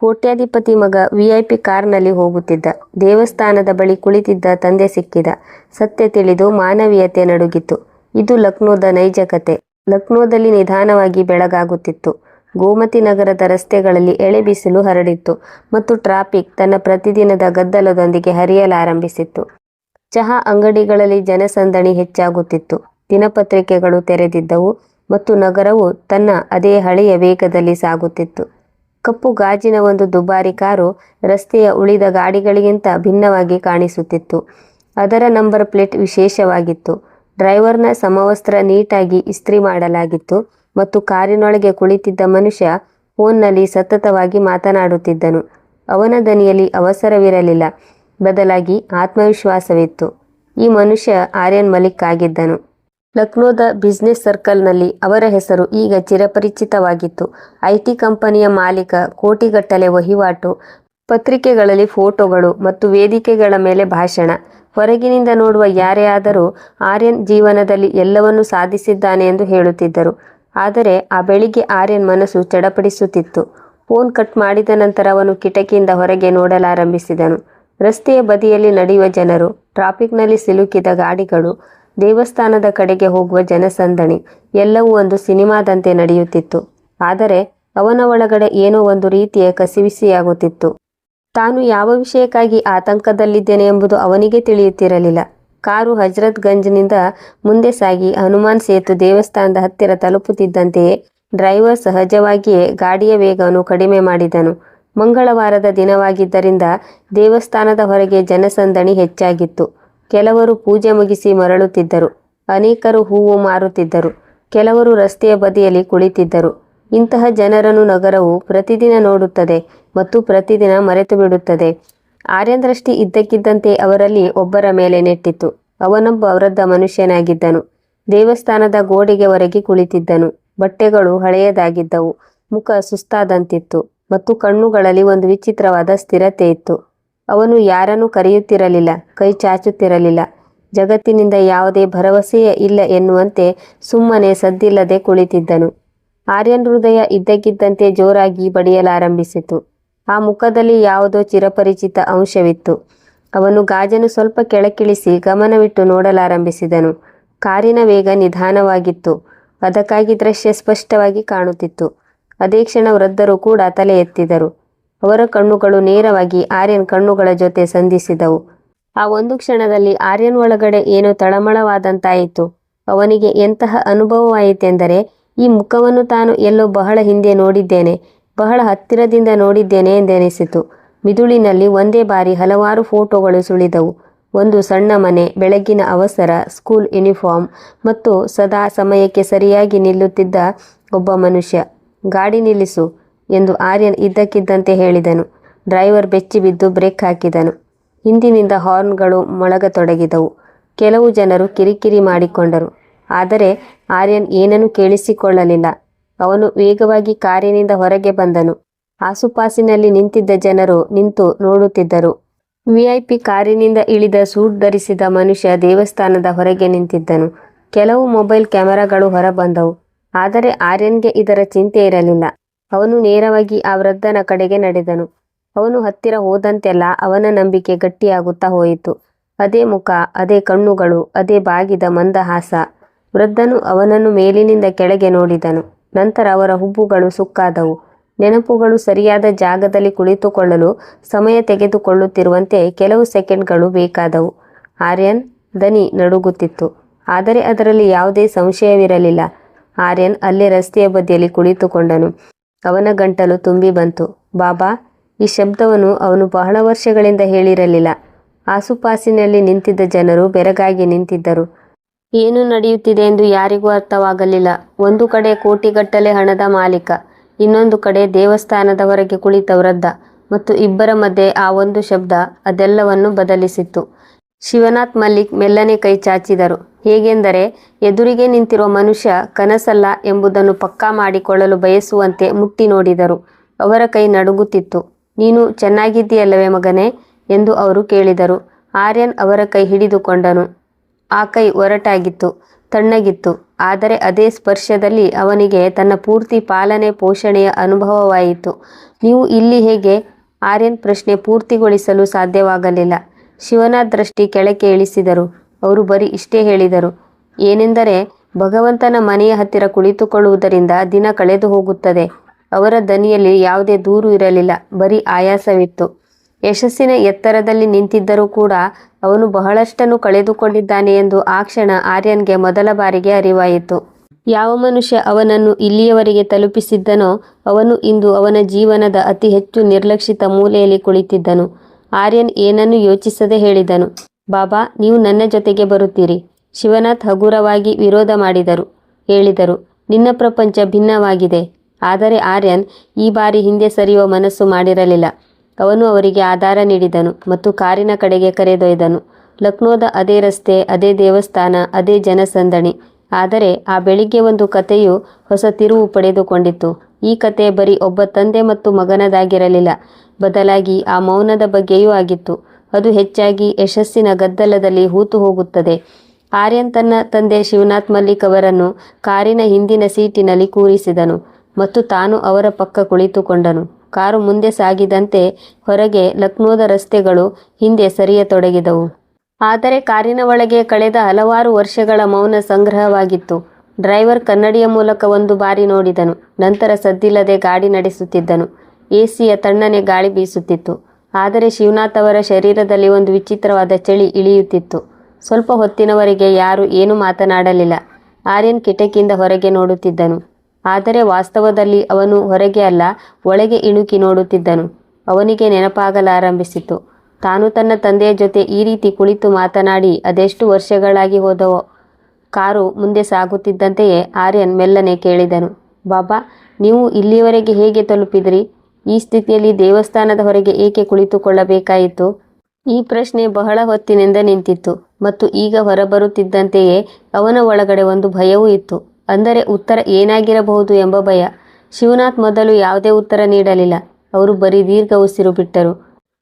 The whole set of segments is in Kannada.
ಕೋಟ್ಯಾಧಿಪತಿ ಮಗ ವಿಐಪಿ ಕಾರ್ನಲ್ಲಿ ಹೋಗುತ್ತಿದ್ದ. ದೇವಸ್ಥಾನದ ಬಳಿ ಕುಳಿತಿದ್ದ ತಂದೆ ಸಿಕ್ಕಿದ. ಸತ್ಯ ತಿಳಿದು ಮಾನವೀಯತೆ ನಡುಗಿತು ಇದು ಲಕ್ನೋದ ನೈಜ ಕತೆ. ಲಕ್ನೋದಲ್ಲಿ ನಿಧಾನವಾಗಿ ಬೆಳಗಾಗುತ್ತಿತ್ತು. ಗೋಮತಿ ನಗರದ ರಸ್ತೆಗಳಲ್ಲಿ ಎಳೆ ಬಿಸಿಲು ಹರಡಿತ್ತು ಮತ್ತು ಟ್ರಾಫಿಕ್ ತನ್ನ ಪ್ರತಿದಿನದ ಗದ್ದಲದೊಂದಿಗೆ ಹರಿಯಲಾರಂಭಿಸಿತ್ತು. ಚಹಾ ಅಂಗಡಿಗಳಲ್ಲಿ ಜನಸಂದಣಿ ಹೆಚ್ಚಾಗುತ್ತಿತ್ತು. ದಿನಪತ್ರಿಕೆಗಳು ತೆರೆದಿದ್ದವು ಮತ್ತು ನಗರವು ತನ್ನ ಅದೇ ಹಳೆಯ ವೇಗದಲ್ಲಿ ಸಾಗುತ್ತಿತ್ತು. ಕಪ್ಪು ಗಾಜಿನ ಒಂದು ದುಬಾರಿ ಕಾರು ರಸ್ತೆಯ ಉಳಿದ ಗಾಡಿಗಳಿಗಿಂತ ಭಿನ್ನವಾಗಿ ಕಾಣಿಸುತ್ತಿತ್ತು. ಅದರ ನಂಬರ್ ಪ್ಲೇಟ್ ವಿಶೇಷವಾಗಿತ್ತು. ಡ್ರೈವರ್ನ ಸಮವಸ್ತ್ರ ನೀಟಾಗಿ ಇಸ್ತ್ರಿ ಮಾಡಲಾಗಿತ್ತು ಮತ್ತು ಕಾರಿನೊಳಗೆ ಕುಳಿತಿದ್ದ ಮನುಷ್ಯ ಫೋನ್ನಲ್ಲಿ ಸತತವಾಗಿ ಮಾತನಾಡುತ್ತಿದ್ದನು. ಅವನ ದನಿಯಲ್ಲಿ ಅವಸರವಿರಲಿಲ್ಲ. ಬದಲಾಗಿ ಆತ್ಮವಿಶ್ವಾಸವಿತ್ತು. ಈ ಮನುಷ್ಯ ಆರ್ಯನ್ ಮಲಿಕ್ ಆಗಿದ್ದನು. ಲಕ್ನೋದ ಬಿಸ್ನೆಸ್ ಸರ್ಕಲ್ನಲ್ಲಿ ಅವರ ಹೆಸರು ಈಗ ಚಿರಪರಿಚಿತವಾಗಿತ್ತು. ಐಟಿ ಕಂಪನಿಯ ಮಾಲೀಕ, ಕೋಟಿಗಟ್ಟಲೆ ವಹಿವಾಟು, ಪತ್ರಿಕೆಗಳಲ್ಲಿ ಫೋಟೋಗಳು ಮತ್ತು ವೇದಿಕೆಗಳ ಮೇಲೆ ಭಾಷಣ. ಹೊರಗಿನಿಂದ ನೋಡುವ ಯಾರೇ ಆದರೂ ಆರ್ಯನ್ ಜೀವನದಲ್ಲಿ ಎಲ್ಲವನ್ನೂ ಸಾಧಿಸಿದ್ದಾನೆ ಎಂದು ಹೇಳುತ್ತಿದ್ದರು. ಆದರೆ ಆ ಬೆಳಿಗ್ಗೆ ಆರ್ಯನ್ ಮನಸ್ಸು ಚಡಪಡಿಸುತ್ತಿತ್ತು. ಫೋನ್ ಕಟ್ ಮಾಡಿದ ನಂತರ ಅವನು ಕಿಟಕಿಯಿಂದ ಹೊರಗೆ ನೋಡಲಾರಂಭಿಸಿದನು. ರಸ್ತೆಯ ಬದಿಯಲ್ಲಿ ನಡೆಯುವ ಜನರು, ಟ್ರಾಫಿಕ್ನಲ್ಲಿ ಸಿಲುಕಿದ ಗಾಡಿಗಳು ದೇವಸ್ಥಾನದ ಕಡೆಗೆ ಹೋಗುವ ಜನಸಂದಣಿ ಎಲ್ಲವೂ ಒಂದು ಸಿನಿಮಾದಂತೆ ನಡೆಯುತ್ತಿತ್ತು. ಆದರೆ ಅವನ ಒಳಗಡೆ ಏನೋ ಒಂದು ರೀತಿಯ ಕಸಿವಿಸಿಯಾಗುತ್ತಿತ್ತು. ತಾನು ಯಾವ ವಿಷಯಕ್ಕಾಗಿ ಆತಂಕದಲ್ಲಿದ್ದೇನೆ ಎಂಬುದು ಅವನಿಗೆ ತಿಳಿಯುತ್ತಿರಲಿಲ್ಲ. ಕಾರು ಹಜರತ್ ಗಂಜ್ನಿಂದ ಮುಂದೆ ಸಾಗಿ ಹನುಮಾನ್ ಸೇತು ದೇವಸ್ಥಾನದ ಹತ್ತಿರ ತಲುಪುತ್ತಿದ್ದಂತೆಯೇ ಡ್ರೈವರ್ ಸಹಜವಾಗಿಯೇ ಗಾಡಿಯ ವೇಗವನ್ನು ಕಡಿಮೆ ಮಾಡಿದನು. ಮಂಗಳವಾರದ ದಿನವಾಗಿದ್ದರಿಂದ ದೇವಸ್ಥಾನದ ಹೊರಗೆ ಜನಸಂದಣಿ ಹೆಚ್ಚಾಗಿತ್ತು. ಕೆಲವರು ಪೂಜೆ ಮುಗಿಸಿ ಮರಳುತ್ತಿದ್ದರು. ಅನೇಕರು ಹೂವು ಮಾರುತ್ತಿದ್ದರು. ಕೆಲವರು ರಸ್ತೆಯ ಬದಿಯಲ್ಲಿ ಕುಳಿತಿದ್ದರು. ಇಂತಹ ಜನರನ್ನು ನಗರವು ಪ್ರತಿದಿನ ನೋಡುತ್ತದೆ ಮತ್ತು ಪ್ರತಿದಿನ ಮರೆತು ಬಿಡುತ್ತದೆ ಆರ್ಯನ್ ಇದ್ದಕ್ಕಿದ್ದಂತೆ ಅವರಲ್ಲಿ ಒಬ್ಬರ ಮೇಲೆ ನೆಟ್ಟಿತ್ತು. ಅವನೊಬ್ಬ ವೃದ್ಧ ಮನುಷ್ಯನಾಗಿದ್ದನು. ದೇವಸ್ಥಾನದ ಗೋಡೆಗೆ ಹೊರಗೆ ಕುಳಿತಿದ್ದನು. ಬಟ್ಟೆಗಳು ಹಳೆಯದಾಗಿದ್ದವು. ಮುಖ ಸುಸ್ತಾದಂತಿತ್ತು ಮತ್ತು ಕಣ್ಣುಗಳಲ್ಲಿ ಒಂದು ವಿಚಿತ್ರವಾದ ಸ್ಥಿರತೆ ಇತ್ತು. ಅವನು ಯಾರನ್ನೂ ಕರೆಯುತ್ತಿರಲಿಲ್ಲ, ಕೈ ಚಾಚುತ್ತಿರಲಿಲ್ಲ. ಜಗತ್ತಿನಿಂದ ಯಾವುದೇ ಭರವಸೆಯೇ ಇಲ್ಲ ಎನ್ನುವಂತೆ ಸುಮ್ಮನೆ ಸದ್ದಿಲ್ಲದೆ ಕುಳಿತಿದ್ದನು. ಆರ್ಯನ್ ಹೃದಯ ಇದ್ದಕ್ಕಿದ್ದಂತೆ ಜೋರಾಗಿ ಬಡಿಯಲಾರಂಭಿಸಿತು. ಆ ಮುಖದಲ್ಲಿ ಯಾವುದೋ ಚಿರಪರಿಚಿತ ಅಂಶವಿತ್ತು. ಅವನು ಗಾಜನ್ನು ಸ್ವಲ್ಪ ಕೆಳಕ್ಕಿಳಿಸಿ ಗಮನವಿಟ್ಟು ನೋಡಲಾರಂಭಿಸಿದನು. ಕಾರಿನ ವೇಗ ನಿಧಾನವಾಗಿತ್ತು. ಅದಕ್ಕಾಗಿ ದೃಶ್ಯ ಸ್ಪಷ್ಟವಾಗಿ ಕಾಣುತ್ತಿತ್ತು. ಅದೇ ಕ್ಷಣ ವೃದ್ಧರು ಕೂಡ ತಲೆ ಎತ್ತಿದರು. ಅವರ ಕಣ್ಣುಗಳು ನೇರವಾಗಿ ಆರ್ಯನ್ ಕಣ್ಣುಗಳ ಜೊತೆ ಸಂಧಿಸಿದವು. ಆ ಒಂದು ಕ್ಷಣದಲ್ಲಿ ಆರ್ಯನ್ ಒಳಗಡೆ ಏನೋ ತಳಮಳವಾದಂತಾಯಿತು. ಅವನಿಗೆ ಎಂತಹ ಅನುಭವವಾಯಿತೆಂದರೆ, ಈ ಮುಖವನ್ನು ತಾನು ಎಲ್ಲೋ ಬಹಳ ಹಿಂದೆ ನೋಡಿದ್ದೇನೆ, ಬಹಳ ಹತ್ತಿರದಿಂದ ನೋಡಿದ್ದೇನೆ ಎಂದೆನಿಸಿತು. ಮಿದುಳಿನಲ್ಲಿ ಒಂದೇ ಬಾರಿ ಹಲವಾರು ಫೋಟೋಗಳು ಸುಳಿದವು. ಒಂದು ಸಣ್ಣ ಮನೆ, ಬೆಳಗಿನ ಅವಸರ, ಸ್ಕೂಲ್ ಯೂನಿಫಾರ್ಮ್ ಮತ್ತು ಸದಾ ಸಮಯಕ್ಕೆ ಸರಿಯಾಗಿ ನಿಲ್ಲುತ್ತಿದ್ದ ಒಬ್ಬ ಮನುಷ್ಯ. ಗಾಡಿ ನಿಲ್ಲಿಸು. ಎಂದು ಆರ್ಯನ್ ಇದ್ದಕ್ಕಿದ್ದಂತೆ ಹೇಳಿದನು. ಡ್ರೈವರ್ ಬೆಚ್ಚಿ ಬಿದ್ದು ಬ್ರೇಕ್ ಹಾಕಿದನು. ಹಿಂದಿನಿಂದ ಹಾರ್ನ್ಗಳು ಮೊಳಗತೊಡಗಿದವು. ಕೆಲವು ಜನರು ಕಿರಿಕಿರಿ ಮಾಡಿಕೊಂಡರು. ಆದರೆ ಆರ್ಯನ್ ಏನನ್ನೂ ಕೇಳಿಸಿಕೊಳ್ಳಲಿಲ್ಲ. ಅವನು ವೇಗವಾಗಿ ಕಾರಿನಿಂದ ಹೊರಗೆ ಬಂದನು. ಆಸುಪಾಸಿನಲ್ಲಿ ನಿಂತಿದ್ದ ಜನರು ನಿಂತು ನೋಡುತ್ತಿದ್ದರು. ವಿಐಪಿ ಕಾರಿನಿಂದ ಇಳಿದ ಸೂಟ್ ಧರಿಸಿದ ಮನುಷ್ಯ ದೇವಸ್ಥಾನದ ಹೊರಗೆ ನಿಂತಿದ್ದನು. ಕೆಲವು ಮೊಬೈಲ್ ಕ್ಯಾಮೆರಾಗಳು ಹೊರಬಂದವು. ಆದರೆ ಆರ್ಯನ್ಗೆ ಇದರ ಚಿಂತೆ ಇರಲಿಲ್ಲ. ಅವನು ನೇರವಾಗಿ ಆ ವೃದ್ಧನ ಕಡೆಗೆ ನಡೆದನು. ಅವನು ಹತ್ತಿರ ಹೋದಂತೆಲ್ಲ ಅವನ ನಂಬಿಕೆ ಗಟ್ಟಿಯಾಗುತ್ತಾ ಹೋಯಿತು. ಅದೇ ಮುಖ, ಅದೇ ಕಣ್ಣುಗಳು, ಅದೇ ಬಾಗಿದ ಮಂದಹಾಸ. ವೃದ್ಧನು ಅವನನ್ನು ಮೇಲಿನಿಂದ ಕೆಳಗೆ ನೋಡಿದನು. ನಂತರ ಅವರ ಹುಬ್ಬುಗಳು ಸುಕ್ಕಾದವು. ನೆನಪುಗಳು ಸರಿಯಾದ ಜಾಗದಲ್ಲಿ ಕುಳಿತುಕೊಳ್ಳಲು ಸಮಯ ತೆಗೆದುಕೊಳ್ಳುತ್ತಿರುವಂತೆ ಕೆಲವು ಸೆಕೆಂಡ್ಗಳು ಬೇಕಾದವು. ಆರ್ಯನ್, ದನಿ ನಡುಗುತ್ತಿತ್ತು. ಆದರೆ ಅದರಲ್ಲಿ ಯಾವುದೇ ಸಂಶಯವಿರಲಿಲ್ಲ. ಆರ್ಯನ್ ಅಲ್ಲೇ ರಸ್ತೆಯ ಬದಿಯಲ್ಲಿ ಕುಳಿತುಕೊಂಡನು. ಅವನ ಗಂಟಲು ತುಂಬಿ ಬಂತು. ಬಾಬಾ, ಈ ಶಬ್ದವನ್ನು ಅವನು ಬಹಳ ವರ್ಷಗಳಿಂದ ಹೇಳಿರಲಿಲ್ಲ. ಆಸುಪಾಸಿನಲ್ಲಿ ನಿಂತಿದ್ದ ಜನರು ಬೆರಗಾಗಿ ನಿಂತಿದ್ದರು. ಏನು ನಡೆಯುತ್ತಿದೆ ಎಂದು ಯಾರಿಗೂ ಅರ್ಥವಾಗಲಿಲ್ಲ. ಒಂದು ಕಡೆ ಕೋಟಿಗಟ್ಟಲೆ ಹಣದ ಮಾಲೀಕ, ಇನ್ನೊಂದು ಕಡೆ ದೇವಸ್ಥಾನದ ಹೊರಗೆ ಕುಳಿತ ವೃದ್ಧ ಮತ್ತು ಇಬ್ಬರ ಮಧ್ಯೆ ಆ ಒಂದು ಶಬ್ದ ಅದೆಲ್ಲವನ್ನು ಬದಲಿಸಿತ್ತು. ಶಿವನಾಥ್ ಮಲ್ಲಿಕ್ ಮೆಲ್ಲನೆ ಕೈ ಚಾಚಿದರು. ಹೇಗೆಂದರೆ ಎದುರಿಗೆ ನಿಂತಿರುವ ಮನುಷ್ಯ ಕನಸಲ್ಲ ಎಂಬುದನ್ನು ಪಕ್ಕಾ ಮಾಡಿಕೊಳ್ಳಲು ಬಯಸುವಂತೆ ಮುಟ್ಟಿ ನೋಡಿದರು. ಅವರ ಕೈ ನಡುಗುತ್ತಿತ್ತು. ನೀನು ಚೆನ್ನಾಗಿದ್ದೀಯಲ್ಲವೇ ಮಗನೇ ಎಂದು ಅವರು ಕೇಳಿದರು. ಆರ್ಯನ್ ಅವರ ಕೈ ಹಿಡಿದುಕೊಂಡನು. ಆ ಕೈ ಒರಟಾಗಿತ್ತು, ತಣ್ಣಗಿತ್ತು. ಆದರೆ ಅದೇ ಸ್ಪರ್ಶದಲ್ಲಿ ಅವನಿಗೆ ತನ್ನ ಪೂರ್ತಿ ಪಾಲನೆ ಪೋಷಣೆಯ ಅನುಭವವಾಯಿತು. ನೀವು ಇಲ್ಲಿ ಹೇಗೆ? ಆರ್ಯನ್ ಪ್ರಶ್ನೆ ಪೂರ್ತಿಗೊಳಿಸಲು ಸಾಧ್ಯವಾಗಲಿಲ್ಲ. ಶಿವನ ದೃಷ್ಟಿ ಕೆಳಕ್ಕೆ ಇಳಿಸಿದರು. ಅವರು ಬರೀ ಇಷ್ಟೇ ಹೇಳಿದರು. ಏನೆಂದರೆ, ಭಗವಂತನ ಮನೆಯ ಹತ್ತಿರ ಕುಳಿತುಕೊಳ್ಳುವುದರಿಂದ ದಿನ ಕಳೆದು ಹೋಗುತ್ತದೆ. ಅವರ ದನಿಯಲ್ಲಿ ಯಾವುದೇ ದೂರು ಇರಲಿಲ್ಲ. ಬರೀ ಆಯಾಸವಿತ್ತು. ಯಶಸ್ಸಿನ ಎತ್ತರದಲ್ಲಿ ನಿಂತಿದ್ದರೂ ಕೂಡ ಅವನು ಬಹಳಷ್ಟನ್ನು ಕಳೆದುಕೊಂಡಿದ್ದಾನೆ ಎಂದು ಆ ಕ್ಷಣ ಆರ್ಯನ್ಗೆ ಮೊದಲ ಬಾರಿಗೆ ಅರಿವಾಯಿತು. ಯಾವ ಮನುಷ್ಯ ಅವನನ್ನು ಇಲ್ಲಿಯವರೆಗೆ ತಲುಪಿಸಿದ್ದನೋ ಅವನು ಇಂದು ಅವನ ಜೀವನದ ಅತಿ ಹೆಚ್ಚು ನಿರ್ಲಕ್ಷಿತ ಮೂಲೆಯಲ್ಲಿ ಕುಳಿತಿದ್ದನು. ಆರ್ಯನ್ ಏನನ್ನು ಯೋಚಿಸದೆ ಹೇಳಿದನು. ಬಾಬಾ, ನೀವು ನನ್ನ ಜೊತೆಗೆ ಬರುತ್ತೀರಿ. ಶಿವನಾಥ್ ಹಗುರವಾಗಿ ವಿರೋಧ ಮಾಡಿದರು. ಹೇಳಿದರು, ನಿನ್ನ ಪ್ರಪಂಚ ಭಿನ್ನವಾಗಿದೆ. ಆದರೆ ಆರ್ಯನ್ ಈ ಬಾರಿ ಹಿಂದೆ ಸರಿಯುವ ಮನಸ್ಸು ಮಾಡಿರಲಿಲ್ಲ. ಅವನು ಅವರಿಗೆ ಆಧಾರ ನೀಡಿದನು ಮತ್ತು ಕಾರಿನ ಕಡೆಗೆ ಕರೆದೊಯ್ದನು. ಲಕ್ನೋದ ಅದೇ ರಸ್ತೆ, ಅದೇ ದೇವಸ್ಥಾನ, ಅದೇ ಜನಸಂದಣಿ. ಆದರೆ ಆ ಬೆಳಿಗ್ಗೆ ಒಂದು ಕಥೆಯು ಹೊಸ ತಿರುವು ಪಡೆದುಕೊಂಡಿತ್ತು. ಈ ಕತೆ ಬರೀ ಒಬ್ಬ ತಂದೆ ಮತ್ತು ಮಗನದಾಗಿರಲಿಲ್ಲ. ಬದಲಾಗಿ ಆ ಮೌನದ ಬಗ್ಗೆಯೂ ಆಗಿತ್ತು. ಅದು ಹೆಚ್ಚಾಗಿ ಯಶಸ್ಸಿನ ಗದ್ದಲದಲ್ಲಿ ಹೂತು ಹೋಗುತ್ತದೆ. ಆರ್ಯನ್ ತನ್ನ ತಂದೆ ಶಿವನಾಥ್ ಮಲ್ಲಿಕ್ ಅವರನ್ನು ಕಾರಿನ ಹಿಂದಿನ ಸೀಟಿನಲ್ಲಿ ಕೂರಿಸಿದನು ಮತ್ತು ತಾನು ಅವರ ಪಕ್ಕ ಕುಳಿತುಕೊಂಡನು. ಕಾರು ಮುಂದೆ ಸಾಗಿದಂತೆ ಹೊರಗೆ ಲಕ್ನೋದ ರಸ್ತೆಗಳು ಹಿಂದೆ ಸರಿಯತೊಡಗಿದವು. ಆದರೆ ಕಾರಿನ ಒಳಗೆ ಕಳೆದ ಹಲವಾರು ವರ್ಷಗಳ ಮೌನ ಸಂಗ್ರಹವಾಗಿತ್ತು. ಡ್ರೈವರ್ ಕನ್ನಡಿಯ ಮೂಲಕ ಒಂದು ಬಾರಿ ನೋಡಿದನು. ನಂತರ ಸದ್ದಿಲ್ಲದೆ ಗಾಡಿ ನಡೆಸುತ್ತಿದ್ದನು. ಎಸಿಯ ತಣ್ಣನೆ ಗಾಳಿ ಬೀಸುತ್ತಿತ್ತು. ಆದರೆ ಶಿವನಾಥ್ ಅವರ ಶರೀರದಲ್ಲಿ ಒಂದು ವಿಚಿತ್ರವಾದ ಚಳಿ ಇಳಿಯುತ್ತಿತ್ತು. ಸ್ವಲ್ಪ ಹೊತ್ತಿನವರೆಗೆ ಯಾರು ಏನೂ ಮಾತನಾಡಲಿಲ್ಲ. ಆರ್ಯನ್ ಕಿಟಕಿಯಿಂದ ಹೊರಗೆ ನೋಡುತ್ತಿದ್ದನು. ಆದರೆ ವಾಸ್ತವದಲ್ಲಿ ಅವನು ಹೊರಗೆ ಅಲ್ಲ, ಒಳಗೆ ಇಣುಕಿ ನೋಡುತ್ತಿದ್ದನು. ಅವನಿಗೆ ನೆನಪಾಗಲಾರಂಭಿಸಿತು. ತಾನು ತನ್ನ ತಂದೆಯ ಜೊತೆ ಈ ರೀತಿ ಕುಳಿತು ಮಾತನಾಡಿ ಅದೆಷ್ಟು ವರ್ಷಗಳಾಗಿ ಹೋದವೋ ಕಾರು ಮುಂದೆ ಸಾಗುತ್ತಿದ್ದಂತೆಯೇ ಆರ್ಯನ್ ಮೆಲ್ಲನೆ ಕೇಳಿದನು. ಬಾಬಾ, ನೀವು ಇಲ್ಲಿಯವರೆಗೆ ಹೇಗೆ ತಲುಪಿದ್ರಿ? ಈ ಸ್ಥಿತಿಯಲ್ಲಿ ದೇವಸ್ಥಾನದ ಹೊರಗೆ ಏಕೆ ಕುಳಿತುಕೊಳ್ಳಬೇಕಾಯಿತು? ಈ ಪ್ರಶ್ನೆ ಬಹಳ ಹೊತ್ತಿನಿಂದ ನಿಂತಿತ್ತು ಮತ್ತು ಈಗ ಹೊರಬರುತ್ತಿದ್ದಂತೆಯೇ ಅವನ ಒಳಗಡೆ ಒಂದು ಭಯವೂ ಇತ್ತು. ಅಂದರೆ ಉತ್ತರ ಏನಾಗಿರಬಹುದು ಎಂಬ ಭಯ. ಶಿವನಾಥ್ ಮೊದಲು ಯಾವುದೇ ಉತ್ತರ ನೀಡಲಿಲ್ಲ. ಅವರು ಬರೀ ದೀರ್ಘ ಉಸಿರು ಬಿಟ್ಟರು.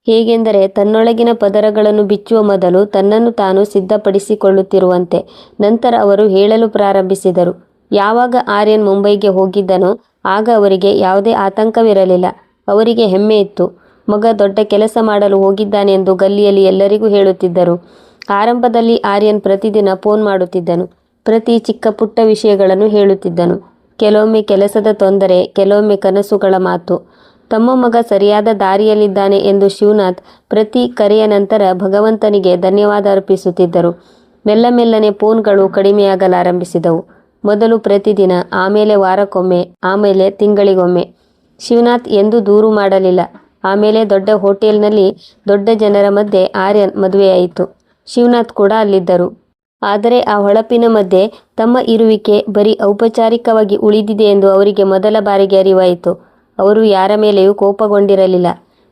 ಹೇಗೆಂದರೆ ತನ್ನೊಳಗಿನ ಪದರಗಳನ್ನು ಬಿಚ್ಚುವ ಮೊದಲು ತನ್ನನ್ನು ತಾನು ಸಿದ್ಧಪಡಿಸಿಕೊಳ್ಳುತ್ತಿರುವಂತೆ. ನಂತರ ಅವರು ಹೇಳಲು ಪ್ರಾರಂಭಿಸಿದರು. ಯಾವಾಗ ಆರ್ಯನ್ ಮುಂಬೈಗೆ ಹೋಗಿದ್ದನೋ ಆಗ ಅವರಿಗೆ ಯಾವುದೇ ಆತಂಕವಿರಲಿಲ್ಲ. ಅವರಿಗೆ ಹೆಮ್ಮೆ ಇತ್ತು. ಮಗ ದೊಡ್ಡ ಕೆಲಸ ಮಾಡಲು ಹೋಗಿದ್ದಾನೆ ಎಂದು ಗಲ್ಲಿಯಲ್ಲಿ ಎಲ್ಲರಿಗೂ ಹೇಳುತ್ತಿದ್ದರು. ಆರಂಭದಲ್ಲಿ ಆರ್ಯನ್ ಪ್ರತಿದಿನ ಫೋನ್ ಮಾಡುತ್ತಿದ್ದನು. ಪ್ರತಿ ಚಿಕ್ಕ ಪುಟ್ಟ ವಿಷಯಗಳನ್ನು ಹೇಳುತ್ತಿದ್ದನು. ಕೆಲವೊಮ್ಮೆ ಕೆಲಸದ ತೊಂದರೆ, ಕೆಲವೊಮ್ಮೆ ಕನಸುಗಳ ಮಾತು. ತಮ್ಮ ಮಗ ಸರಿಯಾದ ದಾರಿಯಲ್ಲಿದ್ದಾನೆ ಎಂದು ಶಿವನಾಥ್ ಪ್ರತಿ ಕರೆಯ ನಂತರ ಭಗವಂತನಿಗೆ ಧನ್ಯವಾದ ಅರ್ಪಿಸುತ್ತಿದ್ದರು. ಮೆಲ್ಲ ಮೆಲ್ಲನೆ ಫೋನ್ಗಳು ಕಡಿಮೆಯಾಗಲಾರಂಭಿಸಿದವು. ಮೊದಲು ಪ್ರತಿದಿನ, ಆಮೇಲೆ ವಾರಕ್ಕೊಮ್ಮೆ, ಆಮೇಲೆ ತಿಂಗಳಿಗೊಮ್ಮೆ. ಶಿವನಾಥ್ ಎಂದೂ ದೂರು ಮಾಡಲಿಲ್ಲ. ಆಮೇಲೆ ದೊಡ್ಡ ಹೋಟೆಲ್ನಲ್ಲಿ ದೊಡ್ಡ ಜನರ ಮಧ್ಯೆ ಆರ್ಯನ್ ಮದುವೆಯಾಯಿತು. ಶಿವನಾಥ್ ಕೂಡ ಅಲ್ಲಿದ್ದರು. ಆದರೆ ಆ ಹೊಳಪಿನ ಮಧ್ಯೆ ತಮ್ಮ ಇರುವಿಕೆ ಬರೀ ಔಪಚಾರಿಕವಾಗಿ ಉಳಿದಿದೆ ಎಂದು ಅವರಿಗೆ ಮೊದಲ ಬಾರಿಗೆ ಅರಿವಾಯಿತು. ಅವರು ಯಾರ ಮೇಲೆಯೂ ಕೋಪಗೊಂಡಿರಲಿಲ್ಲ.